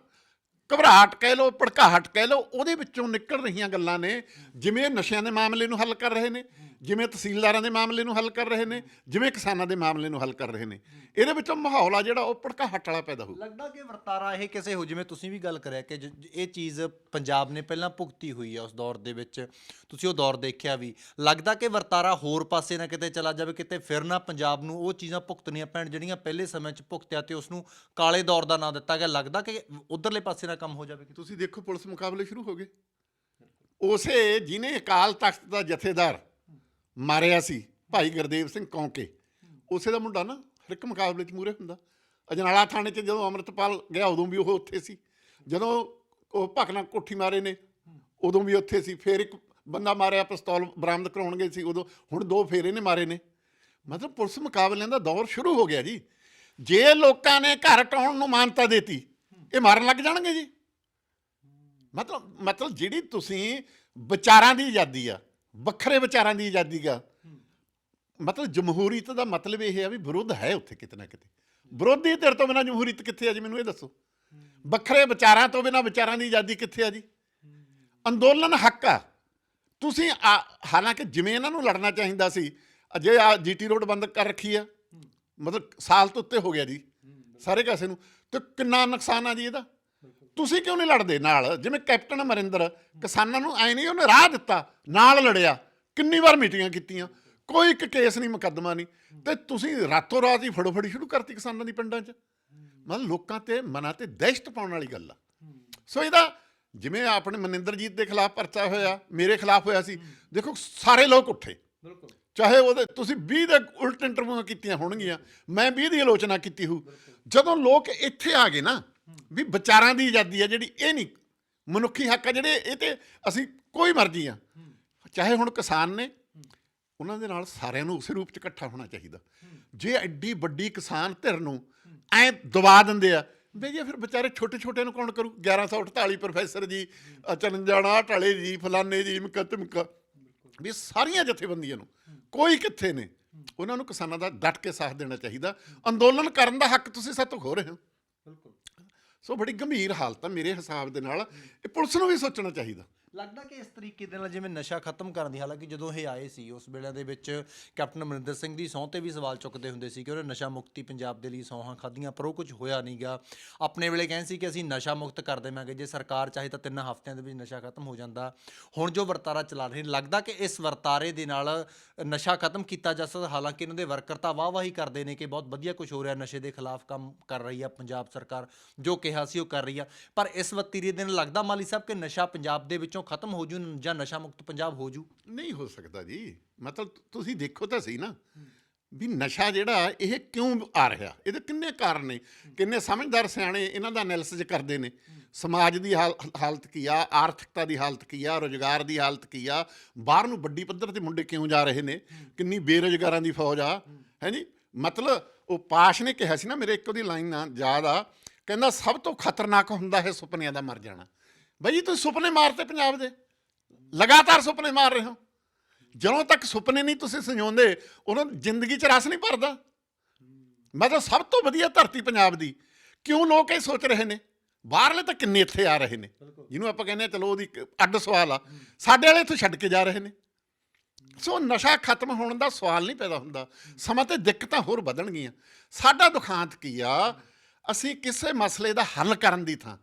ਘਬਰਾਹਟ ਕਹਿ ਲਓ, ਭੜਕਾਹਟ ਕਹਿ ਲਓ, ਉਹਦੇ ਵਿੱਚੋਂ ਨਿਕਲ ਰਹੀਆਂ ਗੱਲਾਂ ਨੇ, ਜਿਵੇਂ ਨਸ਼ਿਆਂ ਦੇ ਮਾਮਲੇ ਨੂੰ ਹੱਲ ਕਰ ਰਹੇ ਨੇ। ਜਿਵੇਂ ਤਹਿਸੀਲਦਾਰਾਂ ਦੇ ਮਾਮਲੇ ਨੂੰ ਹੱਲ ਕਰ ਰਹੇ ਨੇ ਜਿਵੇਂ ਕਿਸਾਨਾਂ ਦੇ ਮਾਮਲੇ ਨੂੰ ਹੱਲ ਕਰ ਰਹੇ ਨੇ। ਇਹਦੇ ਵਿੱਚੋਂ ਮਾਹੌਲ ਆ ਜਿਹੜਾ ਉਹ ਭੜਕਾਹਟ ਵਾਲਾ ਪੈਦਾ ਹੋਊ। ਲੱਗਦਾ ਕਿ ਵਰਤਾਰਾ ਇਹ ਕਿਸੇ ਹੋ ਜਿਵੇਂ ਤੁਸੀਂ ਵੀ ਗੱਲ ਕਰਿਆ ਕਿ ਜ- ਇਹ ਚੀਜ਼ ਪੰਜਾਬ ਨੇ ਪਹਿਲਾਂ ਭੁਗਤੀ ਹੋਈ ਹੈ ਉਸ ਦੌਰ ਦੇ ਵਿੱਚ। ਤੁਸੀਂ ਉਹ ਦੌਰ ਦੇਖਿਆ ਵੀ। ਲੱਗਦਾ ਕਿ ਵਰਤਾਰਾ ਹੋਰ ਪਾਸੇ ਨਾ ਕਿਤੇ ਚਲਾ ਜਾਵੇ ਕਿਤੇ ਫਿਰ ਨਾ ਪੰਜਾਬ ਨੂੰ ਉਹ ਚੀਜ਼ਾਂ ਭੁਗਤਣੀਆਂ ਪੈਣ ਜਿਹੜੀਆਂ ਪਹਿਲੇ ਸਮੇਂ 'ਚ ਭੁਗਤਿਆ ਤੇ ਉਸ ਨੂੰ ਕਾਲੇ ਦੌਰ ਦਾ ਨਾਂ ਦਿੱਤਾ ਗਿਆ। ਲੱਗਦਾ ਕਿ ਉਧਰਲੇ ਪਾਸੇ ਨਾ ਕੰਮ ਹੋ ਜਾਵੇ ਕਿਤੇ? ਤੁਸੀਂ ਦੇਖੋ ਪੁਲਿਸ ਮੁਕਾਬਲੇ ਸ਼ੁਰੂ ਹੋ ਗਏ। ਉਸੇ ਜਿਹਨੇ ਅਕਾਲ ਤਖਤ ਦਾ ਜਥੇਦਾਰ ਮਾਰਿਆ ਸੀ ਭਾਈ ਗੁਰਦੇਵ ਸਿੰਘ ਕੌਂਕੇ। ਉਸੇ ਦਾ ਮੁੰਡਾ ਨਾ ਹਰ ਇੱਕ ਮੁਕਾਬਲੇ 'ਚ ਮੂਰੇ ਹੁੰਦਾ। ਅਜਨਾਲਾ ਥਾਣੇ 'ਚ ਜਦੋਂ ਅੰਮ੍ਰਿਤਪਾਲ ਗਿਆ, ਉਦੋਂ ਵੀ ਉਹ ਉੱਥੇ ਸੀ। ਜਦੋਂ ਉਹ ਭਕਨਾ ਕੋਠੀ ਮਾਰੇ ਨੇ, ਉਦੋਂ ਵੀ ਉੱਥੇ ਸੀ। ਫਿਰ ਇੱਕ ਬੰਦਾ ਮਾਰਿਆ, ਪਿਸਤੌਲ ਬਰਾਮਦ ਕਰਾਉਣ ਗਏ ਸੀ ਉਦੋਂ। ਹੁਣ ਦੋ ਫੇਰੇ ਨੇ ਮਾਰੇ ਨੇ। ਮਤਲਬ ਪੁਲਿਸ ਮੁਕਾਬਲਿਆਂ ਦਾ ਦੌਰ ਸ਼ੁਰੂ ਹੋ ਗਿਆ ਜੀ। ਜੇ ਲੋਕਾਂ ਨੇ ਘਰ ਟਾਉਣ ਨੂੰ ਮਾਨਤਾ ਦੇਤੀ, ਇਹ ਮਾਰਨ ਲੱਗ ਜਾਣਗੇ ਜੀ। ਮਤਲਬ ਮਤਲਬ ਜਿਹੜੀ ਤੁਸੀਂ ਵਿਚਾਰਾਂ ਦੀ ਆਜ਼ਾਦੀ ਆ ਵੱਖਰੇ ਵਿਚਾਰਾਂ ਦੀ ਆਜ਼ਾਦੀ ਆ ਮਤਲਬ ਜਮਹੂਰੀਅਤ ਦਾ ਮਤਲਬ ਇਹ ਹੈ ਵੀ ਵਿਰੋਧ ਹੈ ਉੱਥੇ ਕਿਤੇ ਨਾ ਕਿਤੇ। ਵਿਰੋਧੀ ਧਿਰ ਤੋਂ ਬਿਨਾਂ ਜਮਹੂਰੀਅਤ ਕਿੱਥੇ ਆ ਜੀ ਮੈਨੂੰ ਇਹ ਦੱਸੋ। ਵੱਖਰੇ ਵਿਚਾਰਾਂ ਤੋਂ ਬਿਨਾਂ ਵਿਚਾਰਾਂ ਦੀ ਆਜ਼ਾਦੀ ਕਿੱਥੇ ਆ ਜੀ? ਅੰਦੋਲਨ ਹੱਕ ਆ। ਤੁਸੀਂ ਆ- ਹਾਲਾਂਕਿ ਜਿਵੇਂ ਇਹਨਾਂ ਨੂੰ ਲੜਨਾ ਚਾਹੀਦਾ ਸੀ, ਅਜੇ ਆ ਜੀਟੀ ਰੋਡ ਬੰਦ ਕਰ ਰੱਖੀ ਆ। ਮਤਲਬ ਸਾਲ ਤੋਂ ਉੱਤੇ ਹੋ ਗਿਆ ਜੀ, ਸਾਰੇ ਕਾਸੇ ਨੂੰ। ਤੇ ਕਿੰਨਾ ਨੁਕਸਾਨ ਆ ਜੀ ਇਹਦਾ? ਤੁਸੀਂ ਕਿਉਂ ਨਹੀਂ ਲੜਦੇ? ਨਾਲ ਜਿਵੇਂ ਕੈਪਟਨ ਅਮਰਿੰਦਰ ਕਿਸਾਨਾਂ ਨੂੰ ਐ ਨਹੀਂ ਉਹਨੇ ਰਾਹ ਦਿੱਤਾ ਨਾਲ ਲੜਿਆ ਕਿੰਨੀ ਵਾਰ ਮੀਟਿੰਗਾਂ ਕੀਤੀਆਂ ਕੋਈ ਇੱਕ ਕੇਸ ਨਹੀਂ ਮੁਕੱਦਮਾ ਨਹੀਂ। ਤੇ ਤੁਸੀਂ ਰਾਤੋਂ ਰਾਤ ਹੀ ਫੜੋ ਫੜੀ ਸ਼ੁਰੂ ਕਰਤੀ ਕਿਸਾਨਾਂ ਦੀ ਪਿੰਡਾਂ 'ਚ। ਮਤਲਬ ਲੋਕਾਂ ਤੇ ਮਨਾਂ ਤੇ ਦਹਿਸ਼ਤ ਪਾਉਣ ਵਾਲੀ ਗੱਲ ਆ। ਸੋ ਇਹਦਾ ਜਿਵੇਂ ਆਪਣੇ ਮਨਿੰਦਰਜੀਤ ਦੇ ਖਿਲਾਫ ਪਰਚਾ ਹੋਇਆ ਮੇਰੇ ਖਿਲਾਫ ਹੋਇਆ ਸੀ ਦੇਖੋ ਸਾਰੇ ਲੋਕ ਉੱਠੇ। ਬਿਲਕੁਲ। ਚਾਹੇ ਉਹਦੇ ਤੁਸੀਂ 20 ਦੇ ਉਲਟ ਇੰਟਰਵਿਊਆਂ ਕੀਤੀਆਂ ਹੋਣਗੀਆਂ ਮੈਂ 20 ਦੀ ਆਲੋਚਨਾ ਕੀਤੀ ਹੋ ਜਦੋਂ ਲੋਕ ਇੱਥੇ ਆ ਗਏ ਨਾ ਵੀ ਵਿਚਾਰਾਂ ਦੀ ਆਜ਼ਾਦੀ ਹੈ ਜਿਹੜੀ ਇਹ ਨਹੀਂ। ਮਨੁੱਖੀ ਹੱਕ ਆ ਜਿਹੜੇ ਇਹ ਤੇ ਅਸੀਂ ਕੋਈ ਮਰਜ਼ੀ ਆ। ਚਾਹੇ ਹੁਣ ਕਿਸਾਨ ਨੇ, ਉਹਨਾਂ ਦੇ ਨਾਲ ਸਾਰਿਆਂ ਨੂੰ ਉਸੇ ਰੂਪ ਚ ਇਕੱਠਾ ਹੋਣਾ ਚਾਹੀਦਾ। ਜੇ ਐਡੀ ਵੱਡੀ ਕਿਸਾਨ ਧਿਰ ਨੂੰ ਐ ਦਬਾ ਦਿੰਦੇ ਆ ਬਈ ਜੇ ਫਿਰ ਵਿਚਾਰੇ ਛੋਟੇ ਛੋਟੇ ਨੂੰ ਕੌਣ ਕਰੂ? 1148 ਪ੍ਰੋਫੈਸਰ ਜੀ ਚਰਨਜਾਣਾ ਢਾਲੇ ਜੀ ਫਲਾਨੇ ਜੀ ਮੁਕਤਮਕਾ ਵੀ ਸਾਰੀਆਂ ਜਥੇਬੰਦੀਆਂ ਨੂੰ, ਕੋਈ ਕਿੱਥੇ ਨੇ, ਉਹਨਾਂ ਨੂੰ ਕਿਸਾਨਾਂ ਦਾ ਡਟ ਕੇ ਸਾਥ ਦੇਣਾ ਚਾਹੀਦਾ। ਅੰਦੋਲਨ ਕਰਨ ਦਾ ਹੱਕ ਤੁਸੀਂ ਸਾਤੋਂ ਖੋ ਰਹੇ ਹੋ। ਸੋ ਬੜੀ ਗੰਭੀਰ ਹਾਲਤ ਆ ਮੇਰੇ ਹਿਸਾਬ ਦੇ ਨਾਲ। ਇਹ ਪੁਲਿਸ ਨੂੰ ਵੀ ਸੋਚਣਾ ਚਾਹੀਦਾ। ਲੱਗਦਾ ਕਿ ਇਸ ਤਰੀਕੇ ਦੇ ਨਾਲ ਜਿਵੇਂ ਨਸ਼ਾ ਖਤਮ ਕਰਨ ਦੀ, ਹਾਲਾਂਕਿ ਜਦੋਂ ਇਹ ਆਏ ਸੀ, ਉਸ ਵੇਲੇ ਦੇ ਵਿੱਚ ਕੈਪਟਨ ਅਮਰਿੰਦਰ ਸਿੰਘ ਦੀ ਸਹੁੰ ਤੇ ਵੀ ਸਵਾਲ ਚੁੱਕਦੇ ਹੁੰਦੇ ਸੀ ਕਿ ਉਹਨੇ ਨਸ਼ਾ ਮੁਕਤੀ ਪੰਜਾਬ ਦੇ ਲਈ ਸੌਹਾਂ ਖਾਧੀਆਂ ਪਰ ਉਹ ਕੁਝ ਹੋਇਆ ਨਹੀਂਗਾ ਆਪਣੇ ਵੇਲੇ ਕਹਿੰਦੇ ਸੀ ਕਿ ਅਸੀਂ ਨਸ਼ਾ ਮੁਕਤ ਕਰ ਦੇਵਾਂਗੇ, ਜੇ ਸਰਕਾਰ ਚਾਹੇ ਤਾਂ ਤਿੰਨ ਹਫ਼ਤਿਆਂ ਦੇ ਵਿੱਚ ਨਸ਼ਾ ਖਤਮ ਹੋ ਜਾਂਦਾ। ਹੁਣ ਜੋ ਵਰਤਾਰਾ ਚਲਾ ਰਹੇ ਲੱਗਦਾ ਕਿ ਇਸ ਵਰਤਾਰੇ ਦੇ ਨਾਲ ਨਸ਼ਾ ਖਤਮ ਕੀਤਾ ਜਾ ਸਕਦਾ, ਹਾਲਾਂਕਿ ਇਹਨਾਂ ਦੇ ਵਰਕਰ ਤਾਂ ਵਾਹ-ਵਾਹੀ ਕਰਦੇ ਨੇ ਕਿ ਬਹੁਤ ਵਧੀਆ ਕੁਝ ਹੋ ਰਿਹਾ, ਨਸ਼ੇ ਦੇ ਖਿਲਾਫ ਕੰਮ ਕਰ ਰਹੀ ਆ ਪੰਜਾਬ ਸਰਕਾਰ, ਜੋ ਕਿਹਾ ਸੀ ਉਹ ਕਰ ਰਹੀ ਆ। ਪਰ ਇਸ ਵਤੀਰੇ ਦੇ ਨਾਲ ਲੱਗਦਾ ਮਾਲੀ ਸਾਹਿਬ ਕਿ ਨਸ਼ਾ ਪੰਜਾਬ ਦੇ ਵਿੱਚੋਂ ਖਤਮ ਹੋ ਜੂ ਜਾਂ ਨਸ਼ਾ ਮੁਕਤ ਪੰਜਾਬ ਹੋ ਜੂ? ਨਹੀਂ ਹੋ ਸਕਦਾ ਜੀ। ਮਤਲਬ ਤੁਸੀਂ ਦੇਖੋ ਤਾਂ ਸਹੀ ਨਾ। ਵੀ ਨਸ਼ਾ ਜਿਹੜਾ ਇਹ ਕਿਉਂ ਆ ਰਿਹਾ? ਇਹਦੇ ਕਿੰਨੇ ਕਾਰਨ ਨੇ? ਕਿੰਨੇ ਸਮਝਦਾਰ ਸਿਆਣੇ ਇਹਨਾਂ ਦਾ ਐਨਾਲਿਸਿਸ ਕਰਦੇ ਨੇ। ਸਮਾਜ ਦੀ ਹਾਲਤ ਕੀ ਆ? ਆਰਥਿਕਤਾ ਦੀ ਹਾਲਤ ਕੀ ਆ? ਰੋਜ਼ਗਾਰ ਦੀ ਹਾਲਤ ਕੀ ਆ? ਬਾਹਰ ਨੂੰ ਵੱਡੀ ਪੱਧਰ ਤੇ ਮੁੰਡੇ ਕਿਉਂ ਜਾ ਰਹੇ ਨੇ? ਕਿੰਨੀ ਬੇਰੁਜ਼ਗਾਰਾਂ ਦੀ ਫੌਜ ਆ? ਹੈ ਜੀ? ਮਤਲਬ ਉਹ ਪਾਸ਼ ਨੇ ਕਿਹਾ ਸੀ ਨਾ, ਮੇਰੇ ਇੱਕ ਉਹਦੀ ਲਾਈਨ ਨਾ ਯਾਦ ਆ। ਕਹਿੰਦਾ, ਸਭ ਤੋਂ ਖਤਰਨਾਕ ਹੁੰਦਾ ਹੈ ਸੁਪਨਿਆਂ ਦਾ ਮਰ ਜਾਣਾ। ਬਈ ਤੁਸੀਂ ਸੁਪਨੇ ਮਾਰਤੇ ਪੰਜਾਬ ਦੇ। ਲਗਾਤਾਰ ਸੁਪਨੇ ਮਾਰ ਰਹੇ ਹੋ। ਜਦੋਂ ਤੱਕ ਸੁਪਨੇ ਨਹੀਂ ਤੁਸੀਂ ਸੰਜੋਂਦੇ ਉਹਨਾਂ ਜ਼ਿੰਦਗੀ 'ਚ ਰਸ ਨਹੀਂ ਭਰਦਾ। ਮਤਲਬ ਸਭ ਤੋਂ ਵਧੀਆ ਧਰਤੀ ਪੰਜਾਬ ਦੀ। ਕਿਉਂ ਲੋਕ ਇਹ ਸੋਚ ਰਹੇ ਨੇ? ਬਾਹਰਲੇ ਤਾਂ ਕਿੰਨੇ ਇੱਥੇ ਆ ਰਹੇ ਨੇ। ਜਿਹਨੂੰ ਆਪਾਂ ਕਹਿੰਦੇ ਆ ਚਲੋ ਉਹਦੀ ਇੱਕ ਅੱਡ ਸਵਾਲ ਆ। ਸਾਡੇ ਵਾਲੇ ਇੱਥੋਂ ਛੱਡ ਕੇ ਜਾ ਰਹੇ ਨੇ। ਸੋ ਨਸ਼ਾ ਖਤਮ ਹੋਣ ਦਾ ਸਵਾਲ ਨਹੀਂ ਪੈਦਾ ਹੁੰਦਾ। ਸਮਾਂ ਤੇ ਦਿੱਕਤਾਂ ਹੋਰ ਵਧਣਗੀਆਂ। ਸਾਡਾ ਦੁਖਾਂਤ ਕੀ ਆ? ਅਸੀਂ ਕਿਸੇ ਮਸਲੇ ਦਾ ਹੱਲ ਕਰਨ ਦੀ ਥਾਂ।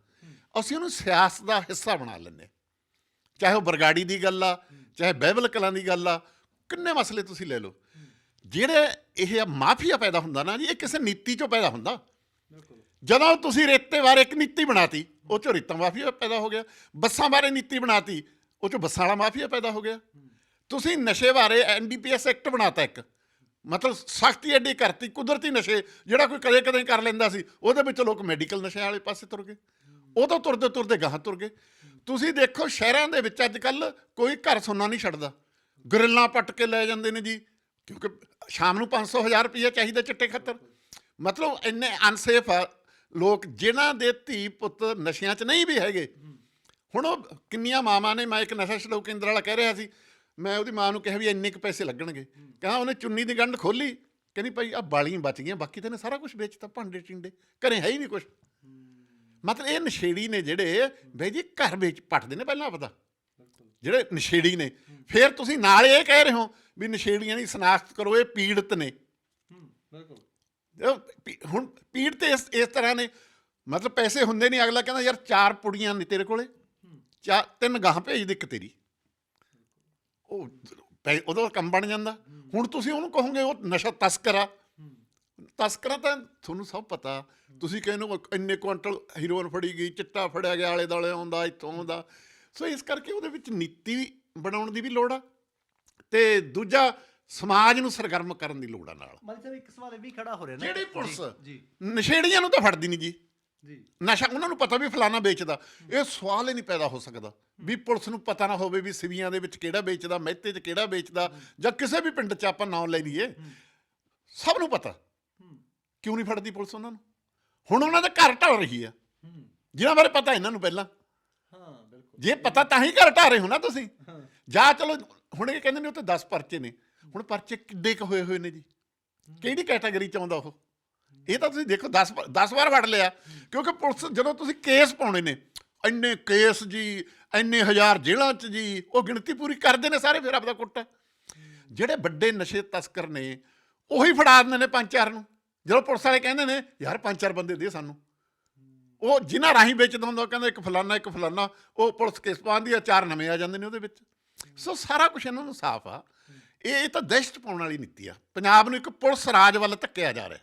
ਅਸੀਂ ਉਹਨੂੰ ਸਿਆਸਤ ਦਾ ਹਿੱਸਾ ਬਣਾ ਲੈਂਦੇ ਚਾਹੇ ਉਹ ਬਰਗਾੜੀ ਦੀ ਗੱਲ ਆ, ਚਾਹੇ ਬਾਈਬਲ ਕਲਾਂ ਦੀ ਗੱਲ ਆ, ਕਿੰਨੇ ਮਸਲੇ ਤੁਸੀਂ ਲੈ ਲਓ। ਜਿਹੜੇ ਇਹ ਮਾਫੀਆ ਪੈਦਾ ਹੁੰਦਾ ਨਾ ਜੀ, ਇਹ ਕਿਸੇ ਨੀਤੀ ਚੋਂ ਪੈਦਾ ਹੁੰਦਾ। ਜਦੋਂ ਤੁਸੀਂ ਰੇਤੇ ਬਾਰੇ ਇੱਕ ਨੀਤੀ ਬਣਾਤੀ, ਉਹ ਚੋਂ ਰੇਤਾਂ ਮਾਫੀਆ ਪੈਦਾ ਹੋ ਗਿਆ। ਬੱਸਾਂ ਬਾਰੇ ਨੀਤੀ ਬਣਾਤੀ, ਉਹ ਚੋਂ ਬੱਸਾਂ ਵਾਲਾ ਮਾਫੀਆ ਪੈਦਾ ਹੋ ਗਿਆ। ਤੁਸੀਂ ਨਸ਼ੇ ਬਾਰੇ ਐਨਡੀਪੀਐਸ ਐਕਟ ਬਣਾਤਾ ਇੱਕ। ਮਤਲਬ ਸਖਤੀ ਐਡੀ ਕਰਤੀ, ਕੁਦਰਤੀ ਨਸ਼ੇ, ਜਿਹੜਾ ਕੋਈ ਕਦੇ ਕਦੇ ਕਰ ਲੈਂਦਾ ਸੀ, ਉਹਦੇ ਵਿੱਚ ਲੋਕ ਮੈਡੀਕਲ ਨਸ਼ਿਆਂ ਵਾਲੇ ਪਾਸੇ ਤੁਰ ਗਏ। ਉਹ ਉਦੋਂ ਤੁਰਦੇ ਤੁਰਦੇ ਗਾਹ ਤੁਰ ਗਏ। ਤੁਸੀਂ ਦੇਖੋ ਸ਼ਹਿਰਾਂ ਦੇ ਵਿੱਚ ਅੱਜ ਕੱਲ ਕੋਈ ਘਰ ਸੁਣਨਾ ਨਹੀਂ ਛੱਡਦਾ। ਗਰਿੱਲਾਂ ਪੱਟ ਕੇ ਲੈ ਜਾਂਦੇ ਨੇ ਜੀ, ਕਿਉਂਕਿ ਸ਼ਾਮ ਨੂੰ 500 ਹਜ਼ਾਰ ਰੁਪਏ ਚਾਹੀਦਾ ਚਿੱਟੇ ਖੱਤਰ। ਮਤਲਬ ਇੰਨੇ ਅਨਸੇਫ ਆ, ਲੋਕ ਜਿਨ੍ਹਾਂ ਦੇ ਧੀ ਪੁੱਤ ਨਸ਼ਿਆਂ 'ਚ ਨਹੀਂ ਵੀ ਹੈਗੇ। ਹੁਣ ਉਹ ਕਿੰਨੀਆਂ ਮਾਵਾਂ ਨੇ, ਮੈਂ ਇੱਕ ਨਸ਼ਾ ਛਡਾਊ ਕੇਂਦਰ ਵਾਲਾ ਕਹਿ ਰਿਹਾ ਸੀ। ਮੈਂ ਉਹਦੀ ਮਾਂ ਨੂੰ ਕਿਹਾ ਵੀ ਇੰਨੇ ਕੁ ਪੈਸੇ ਲੱਗਣਗੇ। ਕਹਿੰਦਾ ਉਹਨੇ ਚੁੰਨੀ ਦੀ ਗੰਢ ਖੋਲੀ ਕਹਿੰਦੀ ਭਾਈ ਆ ਬਾਲੀਆਂ ਬਚ ਗਈਆਂ, ਬਾਕੀ ਤਾਂ ਨੇ ਸਾਰਾ ਕੁਝ ਵੇਚਤਾ ਭਾਂਡੇ ਟਿੰਡੇ ਘਰੇ ਹੈ ਹੀ ਨਹੀਂ ਕੁਝ ਮਤਲਬ ਇਹ ਨਸ਼ੇੜੀ ਨੇ ਜਿਹੜੇ ਬਈ ਜੀ ਘਰ ਵਿੱਚ ਪੱਟਦੇ ਨੇ ਪਹਿਲਾਂ ਪਤਾ ਜਿਹੜੇ ਨਸ਼ੇੜੀ ਨੇ। ਫਿਰ ਤੁਸੀਂ ਨਾਲ ਇਹ ਕਹਿ ਰਹੇ ਹੋ ਵੀ ਨਸ਼ੇੜੀਆਂ ਦੀ ਸਨਾਖਤ ਕਰੋ ਇਹ ਪੀੜਤ ਨੇ। ਬਿਲਕੁਲ। ਹੁਣ ਪੀੜਤ ਇਸ ਇਸ ਤਰ੍ਹਾਂ ਨੇ। ਮਤਲਬ ਪੈਸੇ ਹੁੰਦੇ ਨਹੀਂ। ਅਗਲਾ ਕਹਿੰਦਾ ਯਾਰ ਚਾਰ ਪੁੜੀਆਂ ਨੇ ਤੇਰੇ ਕੋਲੇ। ਚਾਰ ਤਿੰਨ ਗਾਹ ਭੇਜ ਦੇ ਇੱਕ ਤੇਰੀ। ਉਹ ਉਹਦਾ ਕੰਮ ਬਣ ਜਾਂਦਾ। ਹੁਣ ਤੁਸੀਂ ਉਹਨੂੰ ਕਹੋਗੇ ਉਹ ਨਸ਼ਾ ਤਸਕਰ ਤਸਕਰਾਂ ਤਾਂ ਤੁਹਾਨੂੰ ਸਭ ਪਤਾ ਤੁਸੀਂ ਕਹਿੰਦੇ ਹੋ ਇੰਨੇ ਕੁਇੰਟਲ ਹੀਰੋਇਨ ਫੜੀ ਗਈ ਚਿੱਟਾ ਫੜਿਆ ਗਿਆ ਆਲੇ ਦਾਲੇ ਆਉਂਦਾ ਇੱਥੋਂ ਆਉਂਦਾ। ਸੋ ਇਸ ਕਰਕੇ ਉਹਦੇ ਵਿੱਚ ਨੀਤੀ ਬਣਾਉਣ ਦੀ ਵੀ ਲੋੜ ਆ ਤੇ ਦੂਜਾ ਸਮਾਜ ਨੂੰ ਸਰਗਰਮ ਕਰਨ ਦੀ ਲੋੜ ਆ ਨਾਲ। ਮਤਲਬ ਸਾਹਿਬ ਇੱਕ ਸਵਾਲ ਇਹ ਵੀ ਖੜਾ ਹੋ ਰਿਹਾ ਨਾ ਜਿਹੜੀ ਪੁਲਿਸ ਜੀ। ਨਸ਼ੇੜੀਆਂ ਨੂੰ ਤਾਂ ਫੜਦੀ ਨਹੀਂ ਜੀ। ਜੀ। ਨਸ਼ਾ ਉਹਨਾਂ ਨੂੰ ਪਤਾ ਵੀ ਫਲਾਣਾ ਵੇਚਦਾ। ਇਹ ਸਵਾਲ ਹੀ ਨਹੀਂ ਪੈਦਾ ਹੋ ਸਕਦਾ ਵੀ ਪੁਲਿਸ ਨੂੰ ਪਤਾ ਨਾ ਹੋਵੇ ਵੀ ਸਿਵੀਆਂ ਦੇ ਵਿੱਚ ਕਿਹੜਾ ਵੇਚਦਾ ਮਹਿਤੇ 'ਚ ਕਿਹੜਾ ਵੇਚਦਾ ਜਾਂ ਕਿਸੇ ਵੀ ਪਿੰਡ 'ਚ ਆਪਾਂ ਨਾਂ ਲੈ ਲਈਏ। ਸਭ ਨੂੰ ਪਤਾ। ਕਿਉਂ ਨਹੀਂ ਫੜਦੀ ਪੁਲਿਸ ਉਹਨਾਂ ਨੂੰ? ਹੁਣ ਉਹਨਾਂ ਦੇ ਘਰ ਢਲ ਰਹੀ ਆ। ਜਿਨ੍ਹਾਂ ਬਾਰੇ ਪਤਾ ਇਹਨਾਂ ਨੂੰ ਪਹਿਲਾਂ। ਹਾਂ ਬਿਲਕੁਲ। ਜੇ ਪਤਾ ਤਾਂ ਹੀ ਘਰ ਢਾ ਰਹੇ ਹੋ ਨਾ ਤੁਸੀਂ। ਜਾਂ ਚਲੋ ਹੁਣ ਇਹ ਕਹਿੰਦੇ ਨੇ ਉੱਤੇ 10 ਪਰਚੇ ਨੇ। ਹੁਣ ਪਰਚੇ ਕਿੱਡੇ ਕ ਹੋਏ ਹੋਏ ਨੇ ਜੀ? ਕਿਹੜੀ ਕੈਟਾਗਰੀ ਚ ਆਉਂਦਾ ਉਹ? ਇਹ ਤਾਂ ਤੁਸੀਂ ਦੇਖੋ 10 10 ਵਾਰ ਵੜ ਲਿਆ। ਕਿਉਂਕਿ ਪੁਲਿਸ ਜਦੋਂ ਤੁਸੀਂ ਕੇਸ ਪਾਉਣੇ ਨੇ ਇੰਨੇ ਕੇਸ ਜੀ ਇੰਨੇ ਹਜ਼ਾਰ ਜੇਲ੍ਹਾਂ ਚ ਜੀ ਉਹ ਗਿਣਤੀ ਪੂਰੀ ਕਰਦੇ ਨੇ ਸਾਰੇ ਫਿਰ ਆਪਦਾ ਕੁੱਟ ਜਿਹੜੇ ਵੱਡੇ ਨਸ਼ੇ ਤਸਕਰ ਨੇ ਉਹੀ ਫੜਾ ਦਿੰਦੇ ਨੇ ਪੰਜ ਚਾਰ ਨੂੰ। ਜਦੋਂ ਪੁਲਿਸ ਵਾਲੇ ਕਹਿੰਦੇ ਨੇ, ਯਾਰ, ਪੰਜ ਚਾਰ ਬੰਦੇ ਦੇ ਸਾਨੂੰ। ਉਹ ਜਿਨ੍ਹਾਂ ਰਾਹੀਂ ਵੇਚਦਾ ਹੁੰਦਾ, ਉਹ ਕਹਿੰਦਾ ਇੱਕ ਫਲਾਨਾ ਇੱਕ ਫਲਾਨਾ, ਉਹ ਪੁਲਿਸ ਕੇਸ ਪਾਉਂਦੀ ਆ, ਚਾਰ ਨਵੇਂ ਆ ਜਾਂਦੇ ਨੇ ਉਹਦੇ ਵਿੱਚ। ਸੋ ਸਾਰਾ ਕੁਝ ਇਹਨਾਂ ਨੂੰ ਸਾਫ਼ ਆ। ਇਹ ਇਹ ਤਾਂ ਦਹਿਸ਼ਤ ਪਾਉਣ ਵਾਲੀ ਨੀਤੀ ਆ। ਪੰਜਾਬ ਨੂੰ ਇੱਕ ਪੁਲਿਸ ਰਾਜ ਵੱਲ ਧੱਕਿਆ ਜਾ ਰਿਹਾ।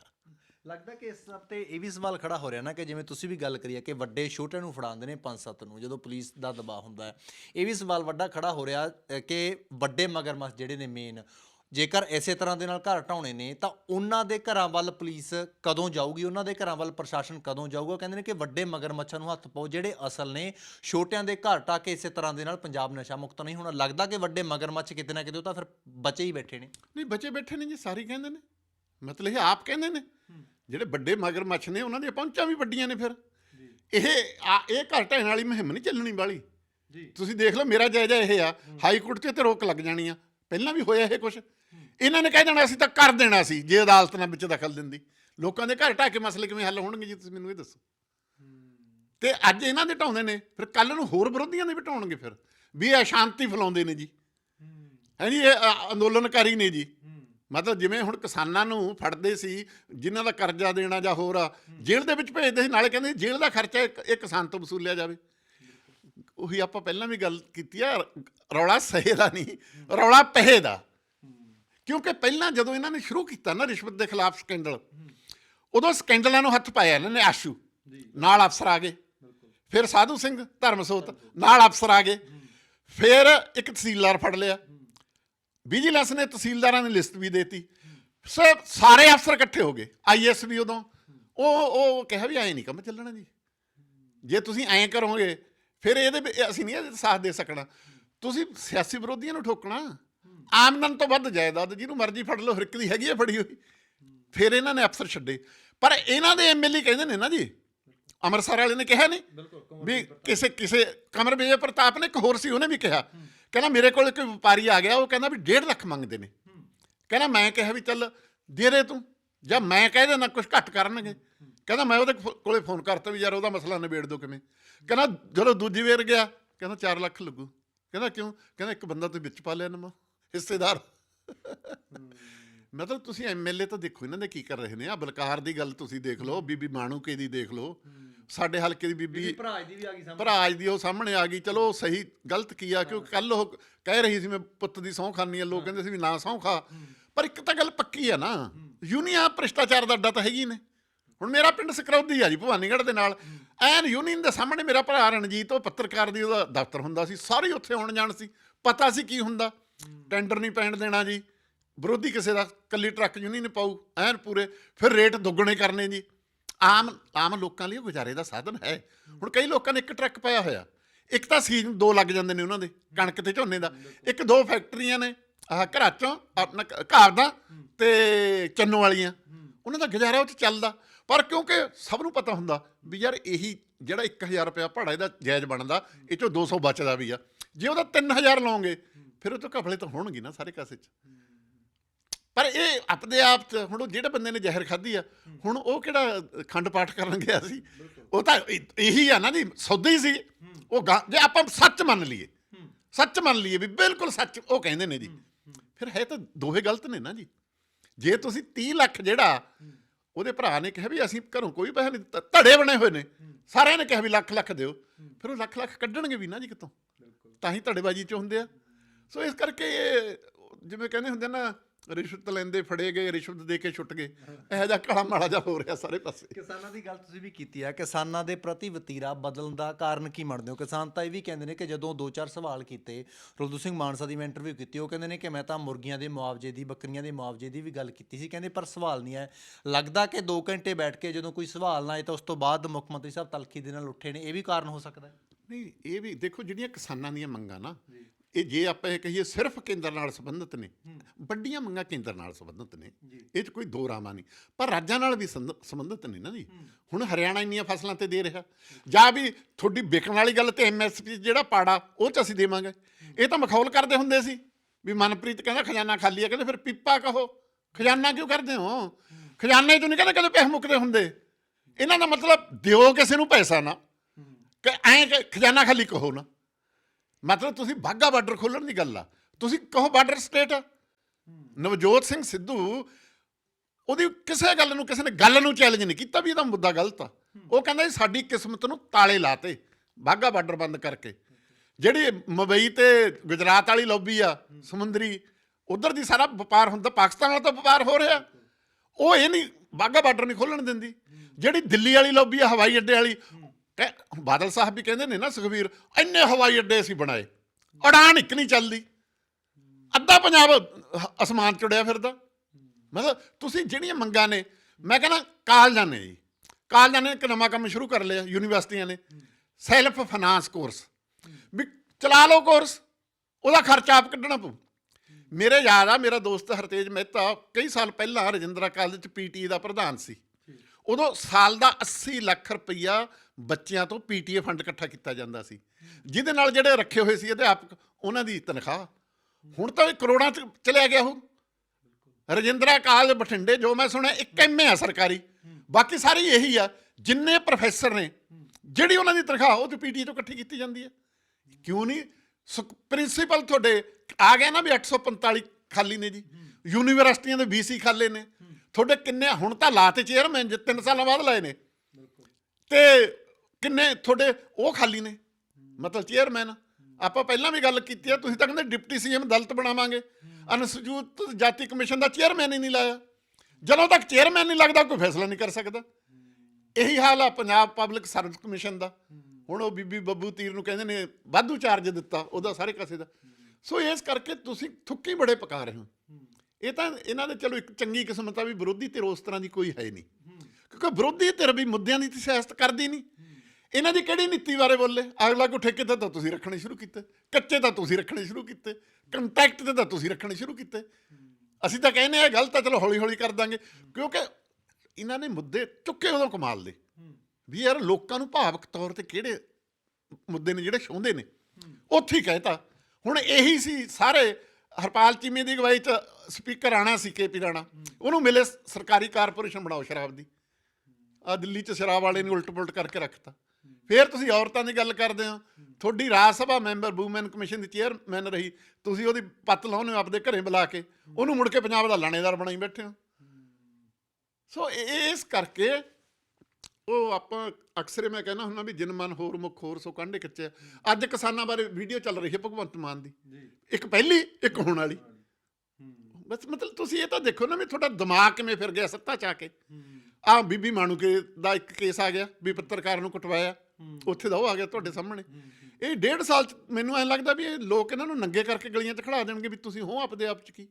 ਲੱਗਦਾ ਕਿ ਇਸ ਸਭ ਤੇ ਇਹ ਵੀ ਸਵਾਲ ਖੜਾ ਹੋ ਰਿਹਾ ਨਾ ਕਿ ਜਿਵੇਂ ਤੁਸੀਂ ਵੀ ਗੱਲ ਕਰੀ ਹੈ ਕਿ ਵੱਡੇ ਛੋਟੇ ਨੂੰ ਫੜਾਉਂਦੇ ਨੇ ਪੰਜ ਸੱਤ ਨੂੰ, ਜਦੋਂ ਪੁਲਿਸ ਦਾ ਦਬਾਅ ਹੁੰਦਾ ਹੈ। ਇਹ ਵੀ ਸਵਾਲ ਵੱਡਾ ਖੜਾ ਹੋ ਰਿਹਾ ਕਿ ਵੱਡੇ ਮਗਰਮੱਛ ਜਿਹੜੇ ਨੇ ਮੇਨ ਜੇਕਰ ਇਸੇ ਤਰ੍ਹਾਂ ਦੇ ਨਾਲ ਘਰ ਢਾਉਣੇ ਨੇ ਤਾਂ ਉਹਨਾਂ ਦੇ ਘਰਾਂ ਵੱਲ ਪੁਲਿਸ ਕਦੋਂ ਜਾਊਗੀ? ਉਹਨਾਂ ਦੇ ਘਰਾਂ ਵੱਲ ਪ੍ਰਸ਼ਾਸਨ ਕਦੋਂ ਜਾਊਗਾ? ਕਹਿੰਦੇ ਨੇ ਕਿ ਵੱਡੇ ਮਗਰਮੱਛਾਂ ਨੂੰ ਹੱਥ ਪਾਓ ਜਿਹੜੇ ਅਸਲ ਨੇ ਛੋਟਿਆਂ ਦੇ ਘਰ ਢਾ ਕੇ ਇਸੇ ਤਰ੍ਹਾਂ ਦੇ ਨਾਲ ਪੰਜਾਬ ਨਸ਼ਾ ਮੁਕਤ ਨਹੀਂ ਹੋਣਾ। ਲੱਗਦਾ ਕਿ ਵੱਡੇ ਮਗਰਮੱਛ ਕਿਤੇ ਨਾ ਕਿਤੇ ਉਹ ਤਾਂ ਫਿਰ ਬਚੇ ਹੀ ਬੈਠੇ ਨੇ। ਨਹੀਂ ਬੱਚੇ ਬੈਠੇ ਨੇ ਜੀ ਸਾਰੇ ਕਹਿੰਦੇ ਨੇ। ਮਤਲਬ ਇਹ ਆਪ ਕਹਿੰਦੇ ਨੇ। ਜਿਹੜੇ ਵੱਡੇ ਮਗਰਮੱਛ ਨੇ ਉਹਨਾਂ ਦੀਆਂ ਪਹੁੰਚਾਂ ਵੀ ਵੱਡੀਆਂ ਨੇ ਫਿਰ। ਇਹ ਆ- ਇਹ ਘਰ ਢਹਿਣ ਵਾਲੀ ਮੁਹਿੰਮ ਨਹੀਂ ਚੱਲਣੀ ਵਾਲੀ। ਜੀ। ਤੁਸੀਂ ਦੇਖ ਲਓ ਮੇਰਾ ਜਾਇਜ਼ਾ ਇਹ ਆ ਹਾਈ ਕੋਰਟ 'ਚ ਤੇ ਰੋਕ ਲੱਗ ਜਾਣੀ ਆ। ਪਹਿਲਾਂ ਵੀ ਹੋਇਆ ਇਹ ਕੁਝ ਇਹਨਾਂ ਨੇ ਕਹਿ ਦੇਣਾ, ਅਸੀਂ ਤਾਂ ਕਰ ਦੇਣਾ ਸੀ, ਜੇ ਅਦਾਲਤ ਨਾਲ ਵਿੱਚ ਦਖਲ ਦਿੰਦੀ। ਲੋਕਾਂ ਦੇ ਘਰ ਢਾਹ ਕੇ ਮਸਲੇ ਕਿਵੇਂ ਹੱਲ ਹੋਣਗੇ ਜੀ, ਤੁਸੀਂ ਮੈਨੂੰ ਇਹ ਦੱਸੋ। ਤੇ ਅੱਜ ਇਹਨਾਂ ਦੇ ਢਾਉਂਦੇ ਨੇ, ਫਿਰ ਕੱਲ ਨੂੰ ਹੋਰ ਵਿਰੋਧੀਆਂ ਦੇ ਵੀ ਢਾਉਣਗੇ ਫਿਰ, ਵੀ ਇਹ ਸ਼ਾਂਤੀ ਫੈਲਾਉਂਦੇ ਨੇ ਜੀ। ਹੈ ਜੀ, ਇਹ ਅੰਦੋਲਨਕਾਰੀ ਨੇ ਜੀ। ਮਤਲਬ ਜਿਵੇਂ ਹੁਣ ਕਿਸਾਨਾਂ ਨੂੰ ਫੜਦੇ ਸੀ, ਜਿਨ੍ਹਾਂ ਦਾ ਕਰਜ਼ਾ ਦੇਣਾ ਜਾਂ ਹੋਰ ਆ, ਜੇਲ੍ਹ ਦੇ ਵਿੱਚ ਭੇਜਦੇ ਸੀ, ਨਾਲੇ ਕਹਿੰਦੇ ਜੇਲ੍ਹ ਦਾ ਖਰਚਾ ਇਹ ਕਿਸਾਨ ਤੋਂ ਵਸੂਲਿਆ ਜਾਵੇ। ਉਹੀ ਆਪਾਂ ਪਹਿਲਾਂ ਵੀ ਗੱਲ ਕੀਤੀ ਆ, ਰੌਲਾ ਸਹੇ ਦਾ ਨਹੀਂ, ਰੌਲਾ ਪਹੇ ਦਾ। ਕਿਉਂਕਿ ਪਹਿਲਾਂ ਜਦੋਂ ਇਹਨਾਂ ਨੇ ਸ਼ੁਰੂ ਕੀਤਾ ਨਾ ਰਿਸ਼ਵਤ ਦੇ ਖਿਲਾਫ ਸਕੈਂਡਲ ਉਦੋਂ ਸਕੈਂਡਲਾਂ ਨੂੰ ਹੱਥ ਪਾਇਆ ਇਹਨਾਂ ਨੇ ਆਸ਼ੂ। ਨਾਲ ਅਫਸਰ ਆ ਗਏ। ਫਿਰ ਸਾਧੂ ਸਿੰਘ ਧਰਮਸੋਤ ਨਾਲ ਅਫਸਰ ਆ ਗਏ। ਫਿਰ ਇੱਕ ਤਹਿਸੀਲਦਾਰ ਫੜ ਲਿਆ। ਵਿਜੀਲੈਂਸ ਨੇ ਤਹਿਸੀਲਦਾਰਾਂ ਦੀ ਲਿਸਟ ਵੀ ਦੇਤੀ। ਸਭ ਸਾਰੇ ਅਫਸਰ ਇਕੱਠੇ ਹੋ ਗਏ। ਆਈਐਸ ਵੀ ਉਦੋਂ। ਉਹ ਉਹ ਕਿਹਾ ਵੀ ਐਂ ਨਹੀਂ ਕੰਮ ਚੱਲਣਾ ਜੀ। ਜੇ ਤੁਸੀਂ ਐਂ ਕਰੋਗੇ ਫਿਰ ਇਹਦੇ ਅਸੀਂ ਨਹੀਂ ਸਾਥ ਦੇ ਸਕਣਾ। ਤੁਸੀਂ ਸਿਆਸੀ ਵਿਰੋਧੀਆਂ ਨੂੰ ਠੋਕਣਾ। ਆਮਦਨ ਤੋਂ ਵੱਧ ਜਾਇਦਾਦ ਜਿਹਨੂੰ ਮਰਜ਼ੀ ਫੜ ਲਓ ਹਰ ਇੱਕ ਦੀ ਹੈਗੀ ਹੈ ਫੜੀ ਹੋਈ। ਫਿਰ ਇਹਨਾਂ ਨੇ ਅਫਸਰ ਛੱਡੇ। ਪਰ ਇਹਨਾਂ ਦੇ ਐਮਐਲਏ ਕਹਿੰਦੇ ਨੇ ਨਾ ਜੀ ਅੰਮ੍ਰਿਤਸਰ ਵਾਲੇ ਨੇ ਕਿਹਾ ਨਹੀਂ ਵੀ ਕਿਸੇ ਕਿਸੇ ਕਮਰ ਵਿਜੇ ਪ੍ਰਤਾਪ ਨੇ ਇੱਕ ਹੋਰ ਸੀ ਉਹਨੇ ਵੀ ਕਿਹਾ। ਕਹਿੰਦਾ ਮੇਰੇ ਕੋਲ ਇੱਕ ਵਪਾਰੀ ਆ ਗਿਆ ਉਹ ਕਹਿੰਦਾ ਵੀ 1.5 ਲੱਖ ਮੰਗਦੇ ਨੇ। ਕਹਿੰਦਾ ਮੈਂ ਕਿਹਾ ਵੀ ਚੱਲ ਦੇ ਦੇ ਤੂੰ ਜਾਂ ਮੈਂ ਕਹਿ ਦੇਣਾ ਕੁਝ ਘੱਟ ਕਰਨਗੇ। ਕਹਿੰਦਾ ਮੈਂ ਉਹਦੇ ਕੋਲੇ ਫੋਨ ਕਰਤਾ ਵੀ ਯਾਰ ਉਹਦਾ ਮਸਲਾ ਨਿਬੇੜ ਦਿਓ ਕਿਵੇਂ। ਕਹਿੰਦਾ ਜਦੋਂ ਦੂਜੀ ਵਾਰ ਗਿਆ ਕਹਿੰਦਾ 4 ਲੱਖ ਲੱਗੂ। ਕਹਿੰਦਾ ਕਿਉਂ? ਕਹਿੰਦਾ ਇੱਕ ਬੰਦਾ ਤੂੰ ਵਿੱਚ ਪਾ ਲਿਆ ਨਮਾ ਹਿੱਸੇਦਾਰ ਮਤਲਬ ਤੁਸੀਂ ਐਮਐਲਏ ਤਾਂ ਦੇਖੋ ਇਹਨਾਂ ਦੇ ਕੀ ਕਰ ਰਹੇ ਨੇ? ਆ ਬਲਕਾਰ ਦੀ ਗੱਲ ਤੁਸੀਂ ਦੇਖ ਲਓ ਬੀਬੀ ਮਾਣੂਕੇ ਦੀ ਦੇਖ ਲਓ। ਸਾਡੇ ਹਲਕੇ ਦੀ ਬੀਬੀ ਭਰਾ ਦੀ ਵੀ ਆ ਗਈ ਸਾਹਮਣੇ। ਭਰਾ ਦੀ ਉਹ ਸਾਹਮਣੇ ਆ ਗਈ। ਚਲੋ ਸਹੀ ਗਲਤ ਕੀ ਆ? ਕਿਉਂਕਿ ਕੱਲ ਉਹ ਕਹਿ ਰਹੀ ਸੀ ਮੈਂ ਪੁੱਤ ਦੀ ਸਹੁੰ ਖਾਨੀ ਆ। ਲੋਕ ਕਹਿੰਦੇ ਸੀ ਵੀ ਨਾ ਸਹੁੰ ਖਾ। ਪਰ ਇੱਕ ਤਾਂ ਗੱਲ ਪੱਕੀ ਆ ਨਾ ਯੂਨੀਅਨ ਭ੍ਰਿਸ਼ਟਾਚਾਰ ਦਾ ਅੱਡਾ ਤਾਂ ਹੈਗੀ ਨੇ। ਹੁਣ ਮੇਰਾ ਪਿੰਡ ਸਕਰੌਦੀ ਆ ਜੀ ਭਵਾਨੀਗੜ੍ਹ ਦੇ ਨਾਲ। ਐਨ ਯੂਨੀਅਨ ਦੇ ਸਾਹਮਣੇ ਮੇਰਾ ਭਰਾ ਰਣਜੀਤ ਉਹ ਪੱਤਰਕਾਰ ਦੀ ਉਹਦਾ ਦਫ਼ਤਰ ਹੁੰਦਾ ਸੀ। ਸਾਰੇ ਉੱਥੇ ਆਉਣ ਜਾਣ ਸੀ। ਪਤਾ ਸੀ ਕੀ ਹੁੰਦਾ। ਟੈਂਡਰ ਨਹੀਂ ਪੈਣ ਦੇਣਾ ਜੀ। ਵਿਰੋਧੀ ਕਿਸੇ ਦਾ ਕੱਲੀ ਟਰੱਕ ਯੂਨੀਅਨ ਪਾਊ ਐਨ ਪੂਰੇ। ਫਿਰ ਰੇਟ ਦੁੱਗਣੇ ਕਰਨੇ ਜੀ। ਆਮ ਆਮ ਲੋਕਾਂ ਲਈ ਉਹ ਗੁਜ਼ਾਰੇ ਦਾ ਸਾਧਨ ਹੈ। ਹੁਣ ਕਈ ਲੋਕਾਂ ਨੇ ਇੱਕ ਟਰੱਕ ਪਾਇਆ ਹੋਇਆ। ਇੱਕ ਤਾਂ ਸੀਜ਼ਨ ਦੋ ਲੱਗ ਜਾਂਦੇ ਨੇ ਉਹਨਾਂ ਦੇ, ਕਣਕ ਤੇ ਝੋਨੇ ਦਾ। ਇੱਕ ਦੋ ਫੈਕਟਰੀਆਂ ਨੇ, ਆਹ ਘਰਾਂ ਚੋਂ, ਆਪਣਾ ਘਰ ਦਾ ਤੇ ਚੰਨੋ ਵਾਲੀਆਂ। ਉਹਨਾਂ ਦਾ ਗੁਜ਼ਾਰਾ ਉਹ 'ਚ ਚੱਲਦਾ। ਪਰ ਕਿਉਂਕਿ ਸਭ ਨੂੰ ਪਤਾ ਹੁੰਦਾ ਵੀ ਯਾਰ ਇਹੀ ਜਿਹੜਾ 1000 ਰੁਪਇਆ ਭਾੜਾ ਇਹਦਾ ਜਾਇਜ਼ ਬਣਦਾ, ਇਹ ਚੋਂ 200 ਬਚਦਾ ਵੀ ਆ। ਜੇ ਉਹਦਾ 3000 ਲਾਉਂਗੇ ਫਿਰ ਉਹ ਤੋਂ ਘਪਲੇ ਤਾਂ ਹੋਣਗੇ ਨਾ ਸਾਰੇ ਕਾਸੇ 'ਚ। ਪਰ ਇਹ ਆਪਣੇ ਆਪ 'ਚ ਹੁਣ ਉਹ ਜਿਹੜੇ ਬੰਦੇ ਨੇ ਜ਼ਹਿਰ ਖਾਧੀ ਆ ਹੁਣ ਉਹ ਕਿਹੜਾ ਖੰਡ ਪਾਠ ਕਰਨ ਗਿਆ ਸੀ ਉਹ ਤਾਂ ਇਹ- ਆ ਨਾ ਜੀ ਸੌਦਾ ਹੀ ਸੀ ਉਹ ਗਾ- ਜੇ ਆਪਾਂ ਸੱਚ ਮੰਨ ਲਈਏ ਸੱਚ ਮੰਨ ਲਈਏ ਵੀ ਬਿਲਕੁਲ ਸੱਚ ਉਹ ਕਹਿੰਦੇ ਨੇ ਜੀ। ਫਿਰ ਹੈ ਤਾਂ ਦੋਹੇ ਗਲਤ ਨੇ ਨਾ ਜੀ। ਜੇ ਤੁਸੀਂ 30 ਲੱਖ ਜਿਹੜਾ ਉਹਦੇ ਭਰਾ ਨੇ ਕਿਹਾ ਵੀ ਅਸੀਂ ਘਰੋਂ ਕੋਈ ਪੈਸਾ ਨਹੀਂ ਦਿੱਤਾ ਧੜੇ ਬਣੇ ਹੋਏ ਨੇ ਸਾਰਿਆਂ ਨੇ ਕਿਹਾ ਵੀ ਲੱਖ ਲੱਖ ਦਿਓ ਫਿਰ ਉਹ ਲੱਖ ਲੱਖ ਕੱਢਣਗੇ ਵੀ ਨਾ ਜੀ ਕਿਤੋਂ। ਤਾਂ ਹੀ ਧੜੇਬਾਜ਼ੀ ਚ ਹੁੰਦੇ ਆ। ਸੋ ਇਸ ਕਰਕੇ ਇਹ ਜਿਵੇਂ ਕਹਿੰਦੇ ਹੁੰਦੇ ਨਾ ਰਿਸ਼ਵਤ ਲੈਂਦੇ ਫੜੇ ਗਏ ਰਿਸ਼ਵਤ ਦੇ ਕੇ ਛੁੱਟ ਗਏ। ਇਹੋ ਜਿਹਾ ਕਾਲਾ ਮਾਲਾ ਜਿਹਾ ਹੋ ਰਿਹਾ ਸਾਰੇ ਪਾਸੇ। ਕਿਸਾਨਾਂ ਦੀ ਗੱਲ ਤੁਸੀਂ ਵੀ ਕੀਤੀ ਆ ਕਿਸਾਨਾਂ ਦੇ ਪ੍ਰਤੀ ਵਤੀਰਾ ਬਦਲਣ ਦਾ ਕਾਰਨ ਕੀ ਮੰਨਦੇ ਹੋ? ਕਿਸਾਨ ਤਾਂ ਇਹ ਵੀ ਕਹਿੰਦੇ ਨੇ ਕਿ ਜਦੋਂ ਦੋ ਚਾਰ ਸਵਾਲ ਕੀਤੇ ਰੁਲਦੂ ਸਿੰਘ ਮਾਨਸਾ ਦੀ ਮੈਂ ਇੰਟਰਵਿਊ ਕੀਤੀ ਉਹ ਕਹਿੰਦੇ ਨੇ ਕਿ ਮੈਂ ਤਾਂ ਮੁਰਗੀਆਂ ਦੇ ਮੁਆਵਜ਼ੇ ਦੀ ਬੱਕਰੀਆਂ ਦੇ ਮੁਆਵਜ਼ੇ ਦੀ ਵੀ ਗੱਲ ਕੀਤੀ ਸੀ। ਕਹਿੰਦੇ ਪਰ ਸਵਾਲ ਨਹੀਂ ਹੈ। ਲੱਗਦਾ ਕਿ 2 ਘੰਟੇ ਬੈਠ ਕੇ ਜਦੋਂ ਕੋਈ ਸਵਾਲ ਨਾ ਆਏ ਤਾਂ ਉਸ ਤੋਂ ਬਾਅਦ ਮੁੱਖ ਮੰਤਰੀ ਸਾਹਿਬ ਤਲਖੀ ਦੇ ਨਾਲ ਉੱਠੇ ਨੇ। ਇਹ ਵੀ ਕਾਰਨ ਹੋ ਸਕਦਾ ਹੈ? ਨਹੀਂ ਇਹ ਵੀ ਦੇਖੋ ਜਿਹੜੀਆਂ ਕਿਸਾਨਾਂ ਦੀਆਂ ਮੰਗਾਂ ਨਾ ਇਹ ਜੇ ਆਪਾਂ ਇਹ ਕਹੀਏ ਸਿਰਫ ਕੇਂਦਰ ਨਾਲ ਸੰਬੰਧਿਤ ਨੇ ਵੱਡੀਆਂ ਮੰਗਾਂ ਕੇਂਦਰ ਨਾਲ ਸੰਬੰਧਿਤ ਨੇ ਇਹ 'ਚ ਕੋਈ ਦੋ ਰਾਮਾ ਨਹੀਂ। ਪਰ ਰਾਜਾਂ ਨਾਲ ਵੀ ਸੰਬੰਧਿਤ ਨੇ ਨਾ ਜੀ। ਹੁਣ ਹਰਿਆਣਾ ਇੰਨੀਆਂ ਫਸਲਾਂ ਤੇ ਦੇ ਰਿਹਾ। ਜਾਂ ਵੀ ਤੁਹਾਡੀ ਵਿਕਣ ਵਾਲੀ ਗੱਲ ਤੇ ਐਮਐਸਪੀ ਜਿਹੜਾ ਪਾੜਾ ਉਹ 'ਚ ਅਸੀਂ ਦੇਵਾਂਗੇ। ਇਹ ਤਾਂ ਮਖੌਲ ਕਰਦੇ ਹੁੰਦੇ ਸੀ ਵੀ ਮਨਪ੍ਰੀਤ ਕਹਿੰਦਾ ਖਜ਼ਾਨਾ ਖਾਲੀ ਹੈ ਕਹਿੰਦੇ ਫਿਰ ਪੀਪਾ ਕਹੋ। ਖਜ਼ਾਨਾ ਕਿਉਂ ਕਰਦੇ ਹੋ? ਖਜ਼ਾਨੇ 'ਚੋਂ ਨਹੀਂ ਕਹਿੰਦੇ ਕਦੇ ਪੈਸੇ ਮੁੱਕਦੇ ਹੁੰਦੇ। ਇਹਨਾਂ ਦਾ ਮਤਲਬ ਦਿਓ ਕਿਸੇ ਨੂੰ ਪੈਸਾ ਨਾ। ਕਿ ਐਂ ਖਜ਼ਾਨਾ ਖਾਲੀ ਕਹੋ ਨਾ। ਮਤਲਬ ਤੁਸੀਂ ਬਾਗਾ ਬਾਰਡਰ ਖੋਲਣ ਦੀ ਗੱਲ ਆ। ਤੁਸੀਂ ਕਹੋ ਬਾਰਡਰ ਸਟੇਟ ਆ। ਨਵਜੋਤ ਸਿੰਘ ਸਿੱਧੂ, ਉਹਦੀ ਕਿਸੇ ਗੱਲ ਨੂੰ, ਕਿਸੇ ਨੇ ਗੱਲ ਨੂੰ ਚੈਲੰਜ ਨਹੀਂ ਕੀਤਾ ਵੀ ਇਹਦਾ ਮੁੱਦਾ ਗਲਤ ਆ। ਉਹ ਕਹਿੰਦਾ ਜੀ ਸਾਡੀ ਕਿਸਮਤ ਨੂੰ ਤਾਲੇ ਲਾਤੇ ਬਾਗਾ ਬਾਰਡਰ ਬੰਦ ਕਰਕੇ। ਜਿਹੜੀ ਮੁੰਬਈ ਤੇ ਗੁਜਰਾਤ ਵਾਲੀ ਲੌਬੀ ਆ, ਸਮੁੰਦਰੀ, ਉਧਰ ਦੀ ਸਾਰਾ ਵਪਾਰ ਹੁੰਦਾ, ਪਾਕਿਸਤਾਨ ਨਾਲ ਤਾਂ ਵਪਾਰ ਹੋ ਰਿਹਾ। ਉਹ ਇਹ ਨਹੀਂ ਬਾਗਾ ਬਾਰਡਰ ਨਹੀਂ ਖੋਲਣ ਦਿੰਦੀ। ਜਿਹੜੀ ਦਿੱਲੀ ਵਾਲੀ ਲੌਬੀ ਆ, ਹਵਾਈ ਅੱਡੇ ਵਾਲੀ ਕਹਿ- ਬਾਦਲ ਸਾਹਿਬ ਵੀ ਕਹਿੰਦੇ ਨੇ ਨਾ ਸੁਖਵੀਰ ਇੰਨੇ ਹਵਾਈ ਅੱਡੇ ਅਸੀਂ ਬਣਾਏ, ਉਡਾਨ ਇੱਕ ਨਹੀਂ ਚੱਲਦੀ। ਅੱਧਾ ਪੰਜਾਬ ਅਸਮਾਨ ਚੁੜਿਆ ਫਿਰਦਾ। ਮਤਲਬ ਤੁਸੀਂ ਜਿਹੜੀਆਂ ਮੰਗਾਂ ਨੇ, ਮੈਂ ਕਹਿੰਦਾ, ਕਾਲਜਾਂ ਨੇ ਜੀ। ਕਾਲਜਾਂ ਨੇ ਇੱਕ ਨਵਾਂ ਕੰਮ ਸ਼ੁਰੂ ਕਰ ਲਿਆ, ਯੂਨੀਵਰਸਿਟੀਆਂ ਨੇ। Self finance course. ਵੀ ਚਲਾ ਲਓ ਕੋਰਸ, ਉਹਦਾ ਖਰਚਾ ਆਪ ਕੱਢਣਾ ਪਊ। ਮੇਰੇ ਯਾਦ ਆ, ਮੇਰਾ ਦੋਸਤ ਹਰਤੇਜ ਮਹਿਤਾ, ਕਈ ਸਾਲ ਪਹਿਲਾਂ ਰਜਿੰਦਰਾ ਕਾਲਜ ਚ ਪੀਟੀ ਦਾ ਪ੍ਰਧਾਨ ਸੀ। ਉਦੋਂ ਸਾਲ ਦਾ 80 ਲੱਖ ਰੁਪਈਆ ਬੱਚਿਆਂ ਤੋਂ ਪੀਟੀਏ ਫੰਡ ਇਕੱਠਾ ਕੀਤਾ ਜਾਂਦਾ ਸੀ। ਜਿਹਦੇ ਨਾਲ ਜਿਹੜੇ ਰੱਖੇ ਹੋਏ ਸੀ ਅਧਿਆਪਕ, ਉਹਨਾਂ ਦੀ ਤਨਖਾਹ। ਹੁਣ ਤਾਂ ਇਹ ਕਰੋੜਾਂ ਚ ਚਲਿਆ ਗਿਆ ਉਹ। ਰਜਿੰਦਰਾ ਕਾਲਜ ਬਠਿੰਡੇ, ਜੋ ਮੈਂ ਸੁਣਿਆ, ਇੱਕ ਐਮਏ ਆ ਸਰਕਾਰੀ। ਬਾਕੀ ਸਾਰੀ ਇਹੀ ਆ, ਜਿੰਨੇ ਪ੍ਰੋਫੈਸਰ ਨੇ, ਜਿਹੜੀ ਉਹਨਾਂ ਦੀ ਤਨਖਾਹ, ਉਹ ਤੇ ਪੀਟੀ ਤੋਂ ਇਕੱਠੀ ਕੀਤੀ ਜਾਂਦੀ ਹੈ ਕਿਉਂ ਨਹੀਂ? ਪ੍ਰਿੰਸੀਪਲ ਤੁਹਾਡੇ, ਆ ਗਿਆ ਨਾ ਵੀ 845 ਖਾਲੀ ਨੇ ਜੀ। ਯੂਨੀਵਰਸਿਟੀਆਂ ਦੇ ਵੀਸੀ ਖਾਲੇ ਨੇ। ਤੁਹਾਡੇ ਕਿੰਨੇ ਹੁਣ ਤਾਂ ਲਾਤੇ ਚੇਅਰਮੈਨ ਜੇ 3 ਸਾਲਾਂ ਬਾਅਦ ਲਾਏ ਨੇ। ਤੇ ਕਿੰਨੇ ਤੁਹਾਡੇ ਉਹ ਖਾਲੀ ਨੇ। ਮਤਲਬ ਚੇਅਰਮੈਨ ਆਪਾਂ ਪਹਿਲਾਂ ਵੀ ਗੱਲ ਕੀਤੀ ਆ, ਤੁਸੀਂ ਤਾਂ ਕਹਿੰਦੇ ਡਿਪਟੀ ਸੀਐਮ ਦਲਤ ਬਣਾਵਾਂਗੇ। ਅਨੁਸੂਚਿਤ ਜਾਤੀ ਕਮਿਸ਼ਨ ਦਾ ਚੇਅਰਮੈਨ ਹੀ ਨਹੀਂ ਲਾਇਆ। ਜਦੋਂ ਤੱਕ ਚੇਅਰਮੈਨ ਨਹੀਂ ਲੱਗਦਾ, ਕੋਈ ਫੈਸਲਾ ਨਹੀਂ ਕਰ ਸਕਦਾ। ਇਹੀ ਹਾਲ ਆ ਪੰਜਾਬ ਪਬਲਿਕ ਸਰਵਿਸ ਕਮਿਸ਼ਨ ਦਾ। ਹੁਣ ਉਹ ਬੀਬੀ ਬੱਬੂ ਤੀਰ ਨੂੰ ਕਹਿੰਦੇ ਨੇ, ਵਾਧੂ ਚਾਰਜ ਦਿੱਤਾ, ਉਹਦਾ ਸਾਰੇ ਕਾਸੇ ਦਾ। ਸੋ ਇਸ ਕਰਕੇ ਤੁਸੀਂ ਥੁੱਕੀ ਬੜੇ ਪਕਾ ਰਹੇ ਹੋ। ਇਹ ਤਾਂ ਇਹਨਾਂ ਦੇ ਚਲੋ ਇੱਕ ਚੰਗੀ ਕਿਸਮਤ ਆ ਵੀ ਵਿਰੋਧੀ ਧਿਰ ਉਸ ਤਰ੍ਹਾਂ ਦੀ ਕੋਈ ਹੈ ਨਹੀਂ। ਕਿਉਂਕਿ ਵਿਰੋਧੀ ਧਿਰ ਵੀ ਮੁੱਦਿਆਂ ਦੀ ਸਿਆਸਤ ਕਰਦੀ ਨਹੀਂ। ਇਹਨਾਂ ਦੀ ਕਿਹੜੀ ਨੀਤੀ ਬਾਰੇ ਬੋਲੇ? ਅਗਲਾ ਕੋ ਠੇਕੇ ਤੇ ਤਾਂ ਤੁਸੀਂ ਰੱਖਣੇ ਸ਼ੁਰੂ ਕੀਤੇ? ਕੱਚੇ ਤਾਂ ਤੁਸੀਂ ਰੱਖਣੇ ਸ਼ੁਰੂ ਕੀਤੇ? ਕੰਟੈਕਟ ਤੇ ਤਾਂ ਤੁਸੀਂ ਰੱਖਣੇ ਸ਼ੁਰੂ ਕੀਤੇ? ਅਸੀਂ ਤਾਂ ਕਹਿੰਦੇ ਆ ਗਲਤ ਆ ਚਲੋ ਹੌਲੀ ਹੌਲੀ ਕਰ ਦਾਂਗੇ। ਕਿਉਂਕਿ ਇਹਨਾਂ ਨੇ ਮੁੱਦੇ ਚੁੱਕੇ ਉਦੋਂ ਕਮਾਲ ਦੇ। ਵੀ ਯਾਰ ਲੋਕਾਂ ਨੂੰ ਭਾਵਕ ਤੌਰ ਤੇ ਕਿਹੜੇ ਮੁੱਦੇ ਨੇ, ਜਿਹੜੇ ਛੋਂਦੇ ਨੇ? ਉੱਥੇ ਹੀ ਕਹਿਤਾ। ਹੁਣ ਇਹੀ ਸੀ ਸਾਰੇ ਹਰਪਾਲ ਚੀਮੇ ਦੀ ਅਗਵਾਈ ਚ ਸਪੀਕਰ ਆਣਾ ਸੀ ਕੇਪੀ ਰਾਣਾ। ਉਹਨੂੰ ਮਿਲੇ ਸਰਕਾਰੀ ਕਾਰਪੋਰੇਸ਼ਨ ਬਣਾਓ ਸ਼ਰਾਬ ਦੀ। ਆ ਦਿੱਲੀ ਚ ਸ਼ਰਾਬ ਵਾਲੇ ਨੂੰ ਉਲਟ ਪੁਲਟ ਕਰਕੇ ਰੱਖਤਾ। ਫਿਰ ਤੁਸੀਂ ਔਰਤਾਂ ਦੀ ਗੱਲ ਕਰਦੇ ਹੋ। ਤੁਹਾਡੀ Rajya Sabha member woman commission ਦੀ ਚੇਅਰਮੈਨ ਰਹੀ। ਤੁਸੀਂ ਉਹਦੀ ਪੱਤ ਲਾਉਨੇ ਹੋ ਆਪਦੇ ਘਰੇ ਬੁਲਾ ਕੇ। ਉਹਨੂੰ ਮੁੜ ਕੇ ਪੰਜਾਬ ਦਾ ਲਾਣੇਦਾਰ ਬਣਾਈ ਬੈਠੇ ਹੋ। ਸੋ ਇਸ ਕਰਕੇ ਉਹ ਆਪਾਂ ਅਕਸਰ ਮੈਂ ਕਹਿੰਦਾ ਹੁੰਦਾ ਵੀ ਜਿਨ ਮਨ ਹੋਰ ਮੁਖ ਹੋਰ ਸੋ ਕਾਂਡੇ ਕੱਚੇ ਅੱਜ ਕਿਸਾਨਾਂ ਬਾਰੇ ਵੀਡੀਓ ਚੱਲ ਰਹੀ ਹੈ ਭਗਵੰਤ ਮਾਨ ਦੀ। ਇੱਕ ਪਹਿਲੀ ਇੱਕ ਹੁਣ ਵਾਲੀ। ਬਸ ਮਤਲਬ ਤੁਸੀਂ ਇਹ ਤਾਂ ਦੇਖੋ ਨਾ ਵੀ ਤੁਹਾਡਾ ਦਿਮਾਗ ਕਿਵੇਂ ਫਿਰ ਗਿਆ ਸੱਤਾ ਚ ਆ ਕੇ। ਆ ਬੀਬੀ ਮਾਣੂਕੇ ਦਾ ਇੱਕ ਕੇਸ ਆ ਗਿਆ ਵੀ ਪੱਤਰਕਾਰ ਨੂੰ ਕੁੱਟਵਾਇਆ। ਉੱਥੇ ਦਾ ਉਹ ਆ ਗਿਆ ਤੁਹਾਡੇ ਸਾਹਮਣੇ। ਇਹ ਡੇਢ ਸਾਲ ਚ ਮੈਨੂੰ ਐਂ ਲੱਗਦਾ ਵੀ ਇਹ ਲੋਕ ਇਹਨਾਂ ਨੂੰ ਨੰਗੇ ਕਰਕੇ ਗਲੀਆਂ 'ਚ ਖੜਾ ਦੇਣਗੇ ਵੀ ਤੁਸੀਂ ਹੋ ਆਪਦੇ ਆਪ ਚ ਕੀ?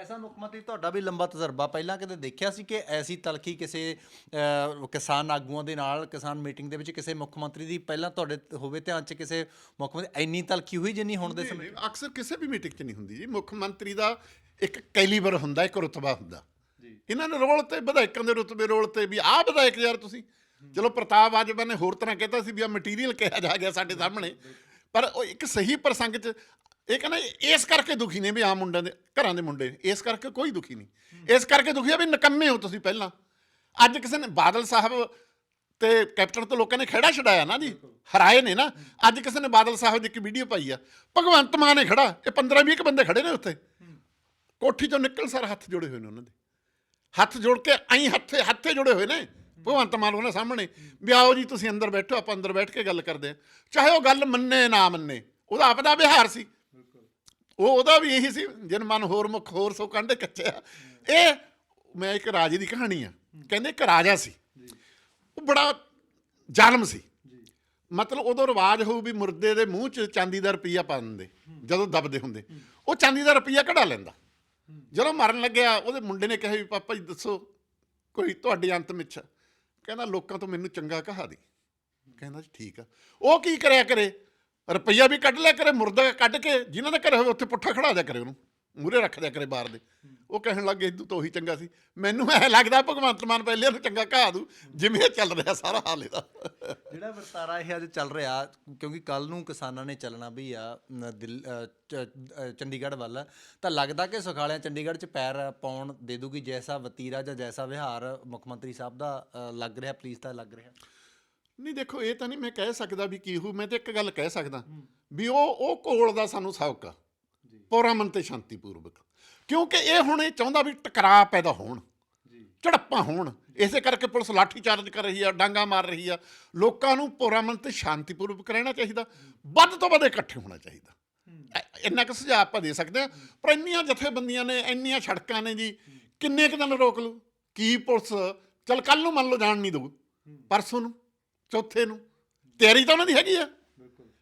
ਐਸਾ ਮੁੱਖ ਮੰਤਰੀ ਤੁਹਾਡਾ ਵੀ ਲੰਬਾ ਤਜਰਬਾ ਪਹਿਲਾਂ ਕਦੇ ਦੇਖਿਆ ਸੀ ਕਿ ਐਸੀ ਤਲਖੀ ਕਿਸੇ ਅਹ, ਕਿਸਾਨ ਆਗੂਆਂ ਦੇ ਨਾਲ ਕਿਸਾਨ ਮੀਟਿੰਗ ਦੇ ਵਿੱਚ ਕਿਸੇ ਮੁੱਖ ਮੰਤਰੀ ਦੀ ਪਹਿਲਾਂ ਤੁਹਾਡੇ ਹੋਵੇ ਧਿਆਨ 'ਚ ਕਿਸੇ ਮੁੱਖ ਮੰਤਰੀ ਇੰਨੀ ਤਲਖੀ ਹੋਈ ਜਿੰਨੀ ਹੁਣ ਦੇ ਸਮੇਂ? ਅਕਸਰ ਕਿਸੇ ਵੀ ਮੀਟਿੰਗ 'ਚ ਨਹੀਂ ਹੁੰਦੀ ਜੀ। ਮੁੱਖ ਮੰਤਰੀ ਦਾ ਇੱਕ ਕੈਲੀਬਰ ਹੁੰਦਾ ਇੱਕ ਰੁਤਬਾ ਹੁੰਦਾ। ਇਹਨਾਂ ਨੇ ਰੋਲ ਤੇ ਵਿਧਾਇਕਾਂ ਦੇ ਰੁਤਬੇ ਰੋਲ ਤੇ ਵੀ ਆਹ ਵਿਧਾਇਕ ਯਾਰ ਤੁਸੀਂ। ਚਲੋ ਪ੍ਰਤਾਪ ਆਜਵਾ ਨੇ ਹੋਰ ਤਰ੍ਹਾਂ ਕਹਿਤਾ ਸੀ ਵੀ ਆ ਮਟੀਰੀਅਲ ਕਿਹਾ ਜਾ ਗਿਆ ਸਾਡੇ ਸਾਹਮਣੇ। ਪਰ ਉਹ ਇੱਕ ਸਹੀ ਪ੍ਰਸੰਗ 'ਚ ਇਹ ਕਹਿੰਦਾ ਇਸ ਕਰਕੇ ਦੁਖੀ ਨੇ ਵੀ ਆਮ ਮੁੰਡਿਆਂ ਦੇ ਘਰਾਂ ਦੇ ਮੁੰਡੇ ਇਸ ਕਰਕੇ ਕੋਈ ਦੁਖੀ ਨਹੀਂ। ਇਸ ਕਰਕੇ ਦੁਖੀ ਆ ਵੀ ਨਕੰਮੇ ਹੋ ਤੁਸੀਂ ਪਹਿਲਾਂ। ਅੱਜ ਕਿਸੇ ਨੇ ਬਾਦਲ ਸਾਹਿਬ ਤੇ ਕੈਪਟਨ ਤੋਂ ਲੋਕਾਂ ਨੇ ਖੜਾ ਛਡਾਇਆ ਨਾ ਜੀ। ਹਰਾਏ ਨੇ ਨਾ। ਅੱਜ ਕਿਸੇ ਨੇ ਬਾਦਲ ਸਾਹਿਬ ਦੀ ਇੱਕ ਵੀਡੀਓ ਪਾਈ ਆ। ਭਗਵੰਤ ਮਾਨ ਨੇ ਖੜਾ। ਇਹ 15 20 ਬੰਦੇ ਖੜੇ ਨੇ ਉੱਥੇ। ਕੋਠੀ ਚੋਂ ਨਿਕਲ ਸਰ ਹੱਥ ਜੋੜੇ ਹੋਏ ਨੇ ਉਹਨਾਂ ਦੇ। ਹੱਥ ਜੋੜ ਕੇ ਐਂ ਹੱਥੇ ਹੱਥੇ ਜੁੜੇ ਹੋਏ ਨੇ। ਭਗਵੰਤ ਮਾਨ ਉਹਨਾਂ ਸਾਹਮਣੇ। ਵੀ ਆਓ ਜੀ ਤੁਸੀਂ ਅੰਦਰ ਬੈਠੋ, ਆਪਾਂ ਅੰਦਰ ਬੈਠ ਕੇ ਗੱਲ ਕਰਦੇ ਹਾਂ ਚਾਹੇ ਉਹ ਗੱਲ ਮੰਨੇ ਨਾ ਮੰਨੇ। ਉਹਦਾ ਆਪਦਾ ਵਿਹਾਰ ਸੀ। ਉਹ ਉਹਦਾ ਵੀ ਇਹੀ ਸੀ, ਜਿਨ ਮਨ ਹੋਰ ਮੁਖ ਹੋਰ ਸੋ ਕੰਡੇ ਕੱਚਿਆ ਇਹ ਮੈਂ ਇੱਕ ਰਾਜੇ ਦੀ ਕਹਾਣੀ ਆ। ਕਹਿੰਦੇ ਇੱਕ ਰਾਜਾ ਸੀ। ਉਹ ਬੜਾ ਜ਼ਾਲਮ ਸੀ। ਮਤਲਬ ਉਦੋਂ ਰਿਵਾਜ ਹੋਊ ਵੀ ਮੁਰਦੇ ਦੇ ਮੂੰਹ 'ਚ ਚਾਂਦੀ ਦਾ ਰੁਪਈਆ ਪਾ ਦਿੰਦੇ, ਜਦੋਂ ਦਬਦੇ ਹੁੰਦੇ। ਉਹ ਚਾਂਦੀ ਦਾ ਰੁਪਈਆ ਕਢਾ ਲੈਂਦਾ? ਜਦੋਂ ਮਰਨ ਲੱਗਿਆ, ਉਹਦੇ ਮੁੰਡੇ ਨੇ ਕਿਹਾ ਵੀ, ਪਾਪਾ ਜੀ, ਦੱਸੋ, ਕੋਈ ਤੁਹਾਡੇ ਅੰਤਮ ਇੱਛਾ? ਕਹਿੰਦਾ, ਲੋਕਾਂ ਤੋਂ ਮੈਨੂੰ ਚੰਗਾ ਕਹਾ ਦੀ। ਕਹਿੰਦਾ ਜੀ ਠੀਕ ਆ। ਉਹ ਕੀ ਕਰਿਆ ਕਰੇ? ਰੁਪਈਆ ਵੀ ਕੱਢ ਲਿਆ ਕਰੇ, ਮੁਰਦਾ ਕੱਢ ਕੇ ਜਿਨ੍ਹਾਂ ਦਾ ਘਰ ਹੋਵੇ ਉੱਥੇ ਪੁੱਠਾ ਖੜਾ ਦਿਆ ਕਰੇ ਉਹਨੂੰ ਮੂਰੇ ਰੱਖ ਦਿਆ ਕਰੇ ਬਾਹਰ ਦੇ। ਉਹ ਕਹਿਣ ਲੱਗੇ ਇਦੋਂ ਤਾਂ ਉਹੀ ਚੰਗਾ ਸੀ। ਮੈਨੂੰ ਐ ਲੱਗਦਾ ਭਗਵੰਤ ਮਾਨ ਪਹਿਲੇ ਨੂੰ ਚੰਗਾ ਕਹਾ ਦੂ, ਜਿਵੇਂ ਇਹ ਚੱਲ ਰਿਹਾ ਸਾਰਾ ਹਾਲ ਇਹਦਾ। ਜਿਹੜਾ ਵਰਤਾਰਾ ਇਹ ਅੱਜ ਚੱਲ ਰਿਹਾ, ਕਿਉਂਕਿ ਕੱਲ ਨੂੰ ਕਿਸਾਨਾਂ ਨੇ ਚੱਲਣਾ ਵੀ ਆ ਨ- ਚੰਡੀਗੜ੍ਹ ਵੱਲ, ਤਾਂ ਲੱਗਦਾ ਕਿ ਸੁਖਾਲਿਆਂ ਚੰਡੀਗੜ੍ਹ 'ਚ ਪੈਰ ਪਾਉਣ ਦੇ ਦੂਗੀ, ਜੈਸਾ ਵਤੀਰਾ ਜਾਂ ਜੈਸਾ ਵਿਹਾਰ ਮੁੱਖ ਮੰਤਰੀ ਸਾਹਿਬ ਦਾ ਲੱਗ ਰਿਹਾ, ਪੁਲਿਸ ਦਾ ਲੱਗ ਰਿਹਾ। ਨਹੀਂ ਦੇਖੋ ਇਹ ਤਾਂ ਨਹੀਂ ਮੈਂ ਕਹਿ ਸਕਦਾ ਵੀ ਕੀ ਹੋ ਮੈਂ ਤੇ ਇੱਕ ਗੱਲ ਕਹਿ ਸਕਦਾ ਵੀ ਉਹ ਉਹ ਕੋਲ ਦਾ ਸਾਨੂੰ ਸਬਕ ਆ ਪੌਰਾਮਨ ਤੇ ਸ਼ਾਂਤੀਪੂਰਵਕ। ਕਿਉਂਕਿ ਇਹ ਹੁਣ ਇਹ ਚਾਹੁੰਦਾ ਵੀ ਟਕਰਾਅ ਪੈਦਾ ਹੋਣ ਝੜਪਾਂ ਹੋਣ ਇਸੇ ਕਰਕੇ ਪੁਲਿਸ ਲਾਠੀ ਚਾਰਜ ਕਰ ਰਹੀ ਆ ਡਾਂਗਾ ਮਾਰ ਰਹੀ ਆ। ਲੋਕਾਂ ਨੂੰ ਪੌਰਾਮਨ ਤੇ ਸ਼ਾਂਤੀਪੂਰਵਕ ਰਹਿਣਾ ਚਾਹੀਦਾ ਵੱਧ ਤੋਂ ਵੱਧ ਇਕੱਠੇ ਹੋਣਾ ਚਾਹੀਦਾ। ਇੰਨਾ ਕੁ ਸੁਝਾਅ ਆਪਾਂ ਦੇ ਸਕਦੇ ਆ ਪਰ ਇੰਨੀਆਂ ਜਥੇਬੰਦੀਆਂ ਨੇ ਇੰਨੀਆਂ ਸੜਕਾਂ ਨੇ ਜੀ ਕਿੰਨੇ ਕੁ ਦਿਨ ਰੋਕ ਲੂ ਕੀ ਪੁਲਿਸ ਚਲ ਕੱਲ ਨੂੰ ਮੰਨ ਲਓ ਜਾਣ ਨਹੀਂ ਦਊ ਪਰਸੋਂ ਨੂੰ। ਚੌਥੇ ਨੂੰ। ਤਿਆਰੀ ਤਾਂ ਉਹਨਾਂ ਦੀ ਹੈਗੀ ਆ।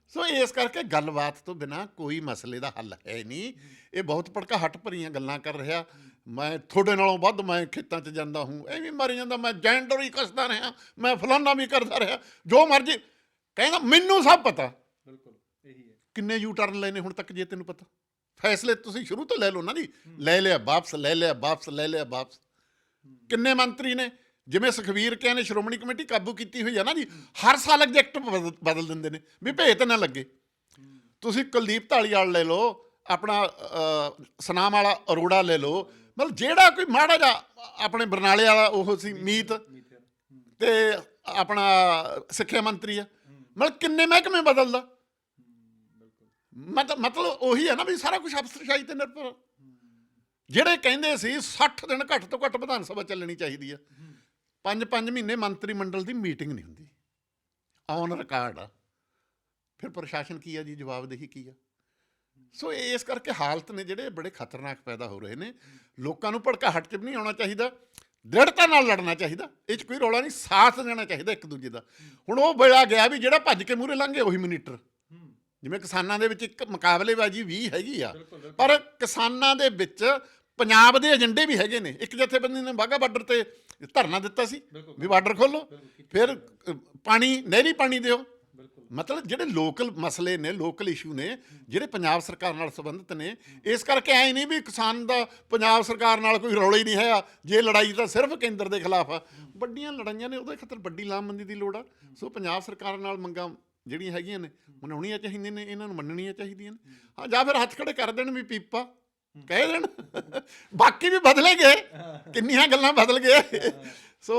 ਸੋ ਇਸ ਕਰਕੇ ਗੱਲਬਾਤ ਤੋਂ ਬਿਨਾ ਕੋਈ ਮਸਲੇ ਦਾ ਹੱਲ ਹੈ ਨਹੀਂ। ਇਹ ਬਹੁਤ ਭੜਕਾ ਹਟ ਭਰੀਆਂ ਗੱਲਾਂ ਕਰ ਰਿਹਾ। ਮੈਂ ਤੁਹਾਡੇ ਨਾਲੋਂ ਵੱਧ ਮੈਂ ਖੇਤਾਂ 'ਚ ਜਾਂਦਾ ਹੂੰ। ਐਵੇਂ ਮਰ ਜਾਂਦਾ। ਮੈਂ ਜੈਂਡਰ ਹੀ ਕੱਸਦਾ ਰਿਹਾ। ਮੈਂ ਫਲਾਨਾ ਵੀ ਕਰਦਾ ਰਿਹਾ। ਜੋ ਮਰਜ਼ੀ। ਕਹਿੰਦਾ ਮੈਨੂੰ ਸਭ ਪਤਾ। ਬਿਲਕੁਲ ਇਹੀ ਹੈ। ਕਿੰਨੇ ਯੂ ਟਰਨ ਲੈਨੇ ਹੁਣ ਤੱਕ ਜੇ ਤੈਨੂੰ ਪਤਾ। ਫੈਸਲੇ ਤੁਸੀਂ ਸ਼ੁਰੂ ਤੋਂ ਲੈ ਲਓ ਨਾ ਜੀ ਲੈ ਲਿਆ ਵਾਪਸ ਲੈ ਲਿਆ ਵਾਪਸ ਲੈ ਲਿਆ ਵਾਪਸ। ਕਿੰਨੇ ਮੰਤਰੀ ਨੇ? ਜਿਵੇਂ ਸੁਖਵੀਰ ਕਿਆ ਨੇ ਸ਼੍ਰੋਮਣੀ ਕਮੇਟੀ ਕਾਬੂ ਕੀਤੀ ਹੋਈ ਹੈ ਨਾ ਜੀ, ਹਰ ਸਾਲ ਐਗਜੈਕਟ ਬਦਲ ਦਿੰਦੇ ਨੇ, ਵੀ ਭੇਤ ਨਾ ਲੱਗੇ। ਤੁਸੀਂ ਕੁਲਦੀਪ ਢਾਲੀਵਾਲ ਲੈ ਲਓ, ਆਪਣਾ ਸਨਾਮ ਵਾਲਾ ਅਰੋੜਾ ਲੈ ਲਓ, ਮਤਲਬ ਜਿਹੜਾ ਕੋਈ ਮਾੜਾ ਜਿਹਾ, ਆਪਣੇ ਬਰਨਾਲੇ ਵਾਲਾ ਉਹ ਸੀ ਮੀਤ, ਤੇ ਆਪਣਾ ਸਿੱਖਿਆ ਮੰਤਰੀ ਆ। ਮਤਲਬ ਕਿੰਨੇ ਮਹਿਕਮੇ ਬਦਲਦਾ? ਮਤ- ਮਤਲਬ ਉਹੀ ਹੈ ਨਾ ਵੀ ਸਾਰਾ ਕੁਝ ਅਫਸਰਸ਼ਾਹੀ ਤੇ ਨਿਰਭਰ ਜਿਹੜੇ ਕਹਿੰਦੇ ਸੀ 60 ਦਿਨ ਘੱਟ ਤੋਂ ਘੱਟ ਵਿਧਾਨ ਸਭਾ ਚੱਲਣੀ ਚਾਹੀਦੀ ਆ। ਪੰਜ ਪੰਜ ਮਹੀਨੇ ਮੰਤਰੀ ਮੰਡਲ ਦੀ ਮੀਟਿੰਗ ਨਹੀਂ ਹੁੰਦੀ। ਔਨ ਰਿਕਾਰਡ ਆ। ਫਿਰ ਪ੍ਰਸ਼ਾਸਨ ਕੀ ਆ ਜੀ? ਜਵਾਬਦੇਹੀ ਕੀ ਆ? ਸੋ ਇਸ ਕਰਕੇ ਹਾਲਤ ਨੇ ਜਿਹੜੇ ਬੜੇ ਖਤਰਨਾਕ ਪੈਦਾ ਹੋ ਰਹੇ ਨੇ। ਲੋਕਾਂ ਨੂੰ ਭੜਕਾ ਹਟ ਚ ਨਹੀਂ ਆਉਣਾ ਚਾਹੀਦਾ। ਦ੍ਰਿੜਤਾ ਨਾਲ ਲੜਨਾ ਚਾਹੀਦਾ। ਇਹ ਚ ਕੋਈ ਰੌਲਾ ਨਹੀਂ। ਸਾਥ ਦੇਣਾ ਚਾਹੀਦਾ ਇੱਕ ਦੂਜੇ ਦਾ। ਹੁਣ ਉਹ ਵੇਲਾ ਗਿਆ ਵੀ ਜਿਹੜਾ ਭੱਜ ਕੇ ਮੂਹਰੇ ਲੰਘੇ ਉਹੀ ਮਿਨੀਟਰ। ਜਿਵੇਂ ਕਿਸਾਨਾਂ ਦੇ ਵਿੱਚ ਇੱਕ ਮੁਕਾਬਲੇਬਾਜ਼ੀ ਵੀ ਹੈਗੀ ਆ। ਪਰ ਕਿਸਾਨਾਂ ਦੇ ਵਿੱਚ ਪੰਜਾਬ ਦੇ ਏਜੰਡੇ ਵੀ ਹੈਗੇ ਨੇ। ਇੱਕ ਜਥੇਬੰਦੀ ਨੇ ਬਾਗਾ ਬਾਰਡਰ ਤੇ ਧਰਨਾ ਦਿੱਤਾ ਸੀ ਵੀ ਬਾਰਡਰ ਖੋਲੋ ਫਿਰ ਪਾਣੀ ਨਹਿਰੀ ਪਾਣੀ ਦਿਓ। ਮਤਲਬ ਜਿਹੜੇ ਲੋਕਲ ਮਸਲੇ ਨੇ ਲੋਕਲ ਇਸ਼ੂ ਨੇ ਜਿਹੜੇ ਪੰਜਾਬ ਸਰਕਾਰ ਨਾਲ ਸੰਬੰਧਿਤ ਨੇ ਇਸ ਕਰਕੇ ਐ ਨਹੀਂ ਵੀ ਕਿਸਾਨ ਦਾ ਪੰਜਾਬ ਸਰਕਾਰ ਨਾਲ ਕੋਈ ਰੌਲਾ ਹੀ ਨਹੀਂ ਹੈ। ਜੇ ਲੜਾਈ ਤਾਂ ਸਿਰਫ ਕੇਂਦਰ ਦੇ ਖਿਲਾਫ ਆ। ਵੱਡੀਆਂ ਲੜਾਈਆਂ ਨੇ ਉਹਦੇ ਖਾਤਰ ਵੱਡੀ ਲਾਮਬੰਦੀ ਦੀ ਲੋੜ ਆ। ਸੋ ਪੰਜਾਬ ਸਰਕਾਰ ਨਾਲ ਮੰਗਾਂ ਜਿਹੜੀਆਂ ਹੈਗੀਆਂ ਨੇ ਮਨਾਉਣੀਆਂ ਚਾਹੀਦੀਆਂ ਨੇ ਇਹਨਾਂ ਨੂੰ ਮੰਨਣੀਆਂ ਚਾਹੀਦੀਆਂ ਨੇ। ਹਾਂ ਜਾਂ ਫਿਰ ਹੱਥ ਖੜੇ ਕਰ ਦੇਣ ਵੀ ਪੀਪਾ। ਕਹਿ ਦੇਣ ਬਾਕੀ ਵੀ ਬਦਲੇ ਗਏ। ਕਿੰਨੀਆਂ ਗੱਲਾਂ ਬਦਲ ਗਏ ਸੋ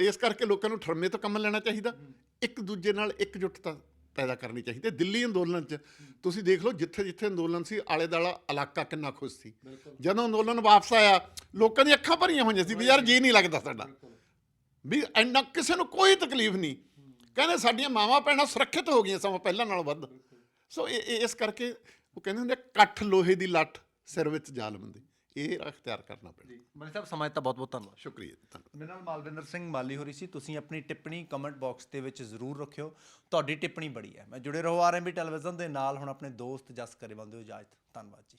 ਇਸ ਕਰਕੇ ਲੋਕਾਂ ਨੂੰ ਠਰਮੇ ਤੋਂ ਕੰਮ ਲੈਣਾ ਚਾਹੀਦਾ। ਇੱਕ ਦੂਜੇ ਨਾਲ ਇਕਜੁੱਟਤਾ ਪੈਦਾ ਕਰਨੀ ਚਾਹੀਦੀ ਹੈ। ਦਿੱਲੀ ਅੰਦੋਲਨ 'ਚ ਤੁਸੀਂ ਦੇਖ ਲਓ ਜਿੱਥੇ ਜਿੱਥੇ ਅੰਦੋਲਨ ਸੀ ਆਲੇ ਦਾਲਾ ਇਲਾਕਾ ਕਿੰਨਾ ਖੁਸ਼ ਸੀ। ਜਦੋਂ ਅੰਦੋਲਨ ਵਾਪਸ ਆਇਆ ਲੋਕਾਂ ਦੀਆਂ ਅੱਖਾਂ ਭਰੀਆਂ ਹੋਈਆਂ ਸੀ ਵੀ ਯਾਰ ਜੀ ਨਹੀਂ ਲੱਗਦਾ ਸਾਡਾ। ਵੀ ਇੰਨਾ ਕਿਸੇ ਨੂੰ ਕੋਈ ਤਕਲੀਫ ਨਹੀਂ। ਕਹਿੰਦੇ ਸਾਡੀਆਂ ਮਾਵਾਂ ਭੈਣਾਂ ਸੁਰੱਖਿਅਤ ਹੋ ਗਈਆਂ ਸਮਾਂ ਪਹਿਲਾਂ ਨਾਲੋਂ ਵੱਧ। ਸੋ ਇਹ ਇਸ ਕਰਕੇ ਉਹ ਕਹਿੰਦੇ ਹੁੰਦੇ ਕੱਠ ਲੋਹੇ ਦੀ ਲੱਠ। ਸਿਰ ਵਿੱਚ ਜਾਲਮ ਦੀ। ਇਹ ਅਖਤਿਆਰ ਕਰਨਾ ਪੈਣਾ। ਮਨੀ ਸਾਹਿਬ ਸਮਾਂ ਦਿੱਤਾ ਬਹੁਤ ਬਹੁਤ ਧੰਨਵਾਦ। ਸ਼ੁਕਰੀਆ ਜੀ, ਧੰਨਵਾਦ। ਮੇਰੇ ਨਾਲ ਮਾਲਵਿੰਦਰ ਸਿੰਘ ਮਾਲੀ ਹੋਰੀ ਸੀ। ਤੁਸੀਂ ਆਪਣੀ ਟਿੱਪਣੀ ਕਮੈਂਟ ਬਾਕਸ ਦੇ ਵਿੱਚ ਜ਼ਰੂਰ ਰੱਖਿਓ। ਤੁਹਾਡੀ ਟਿੱਪਣੀ ਬੜੀ ਹੈ। ਮੈਂ ਜੁੜੇ ਰਹੋ ਆਰਐਮਬੀ ਟੈਲੀਵਿਜ਼ਨ ਦੇ ਨਾਲ। ਹੁਣ ਆਪਣੇ ਦੋਸਤ ਜਸ ਕਰੇ ਬੰਦੇ ਹੋ ਇਜਾਜ਼ਤ ਧੰਨਵਾਦ ਜੀ।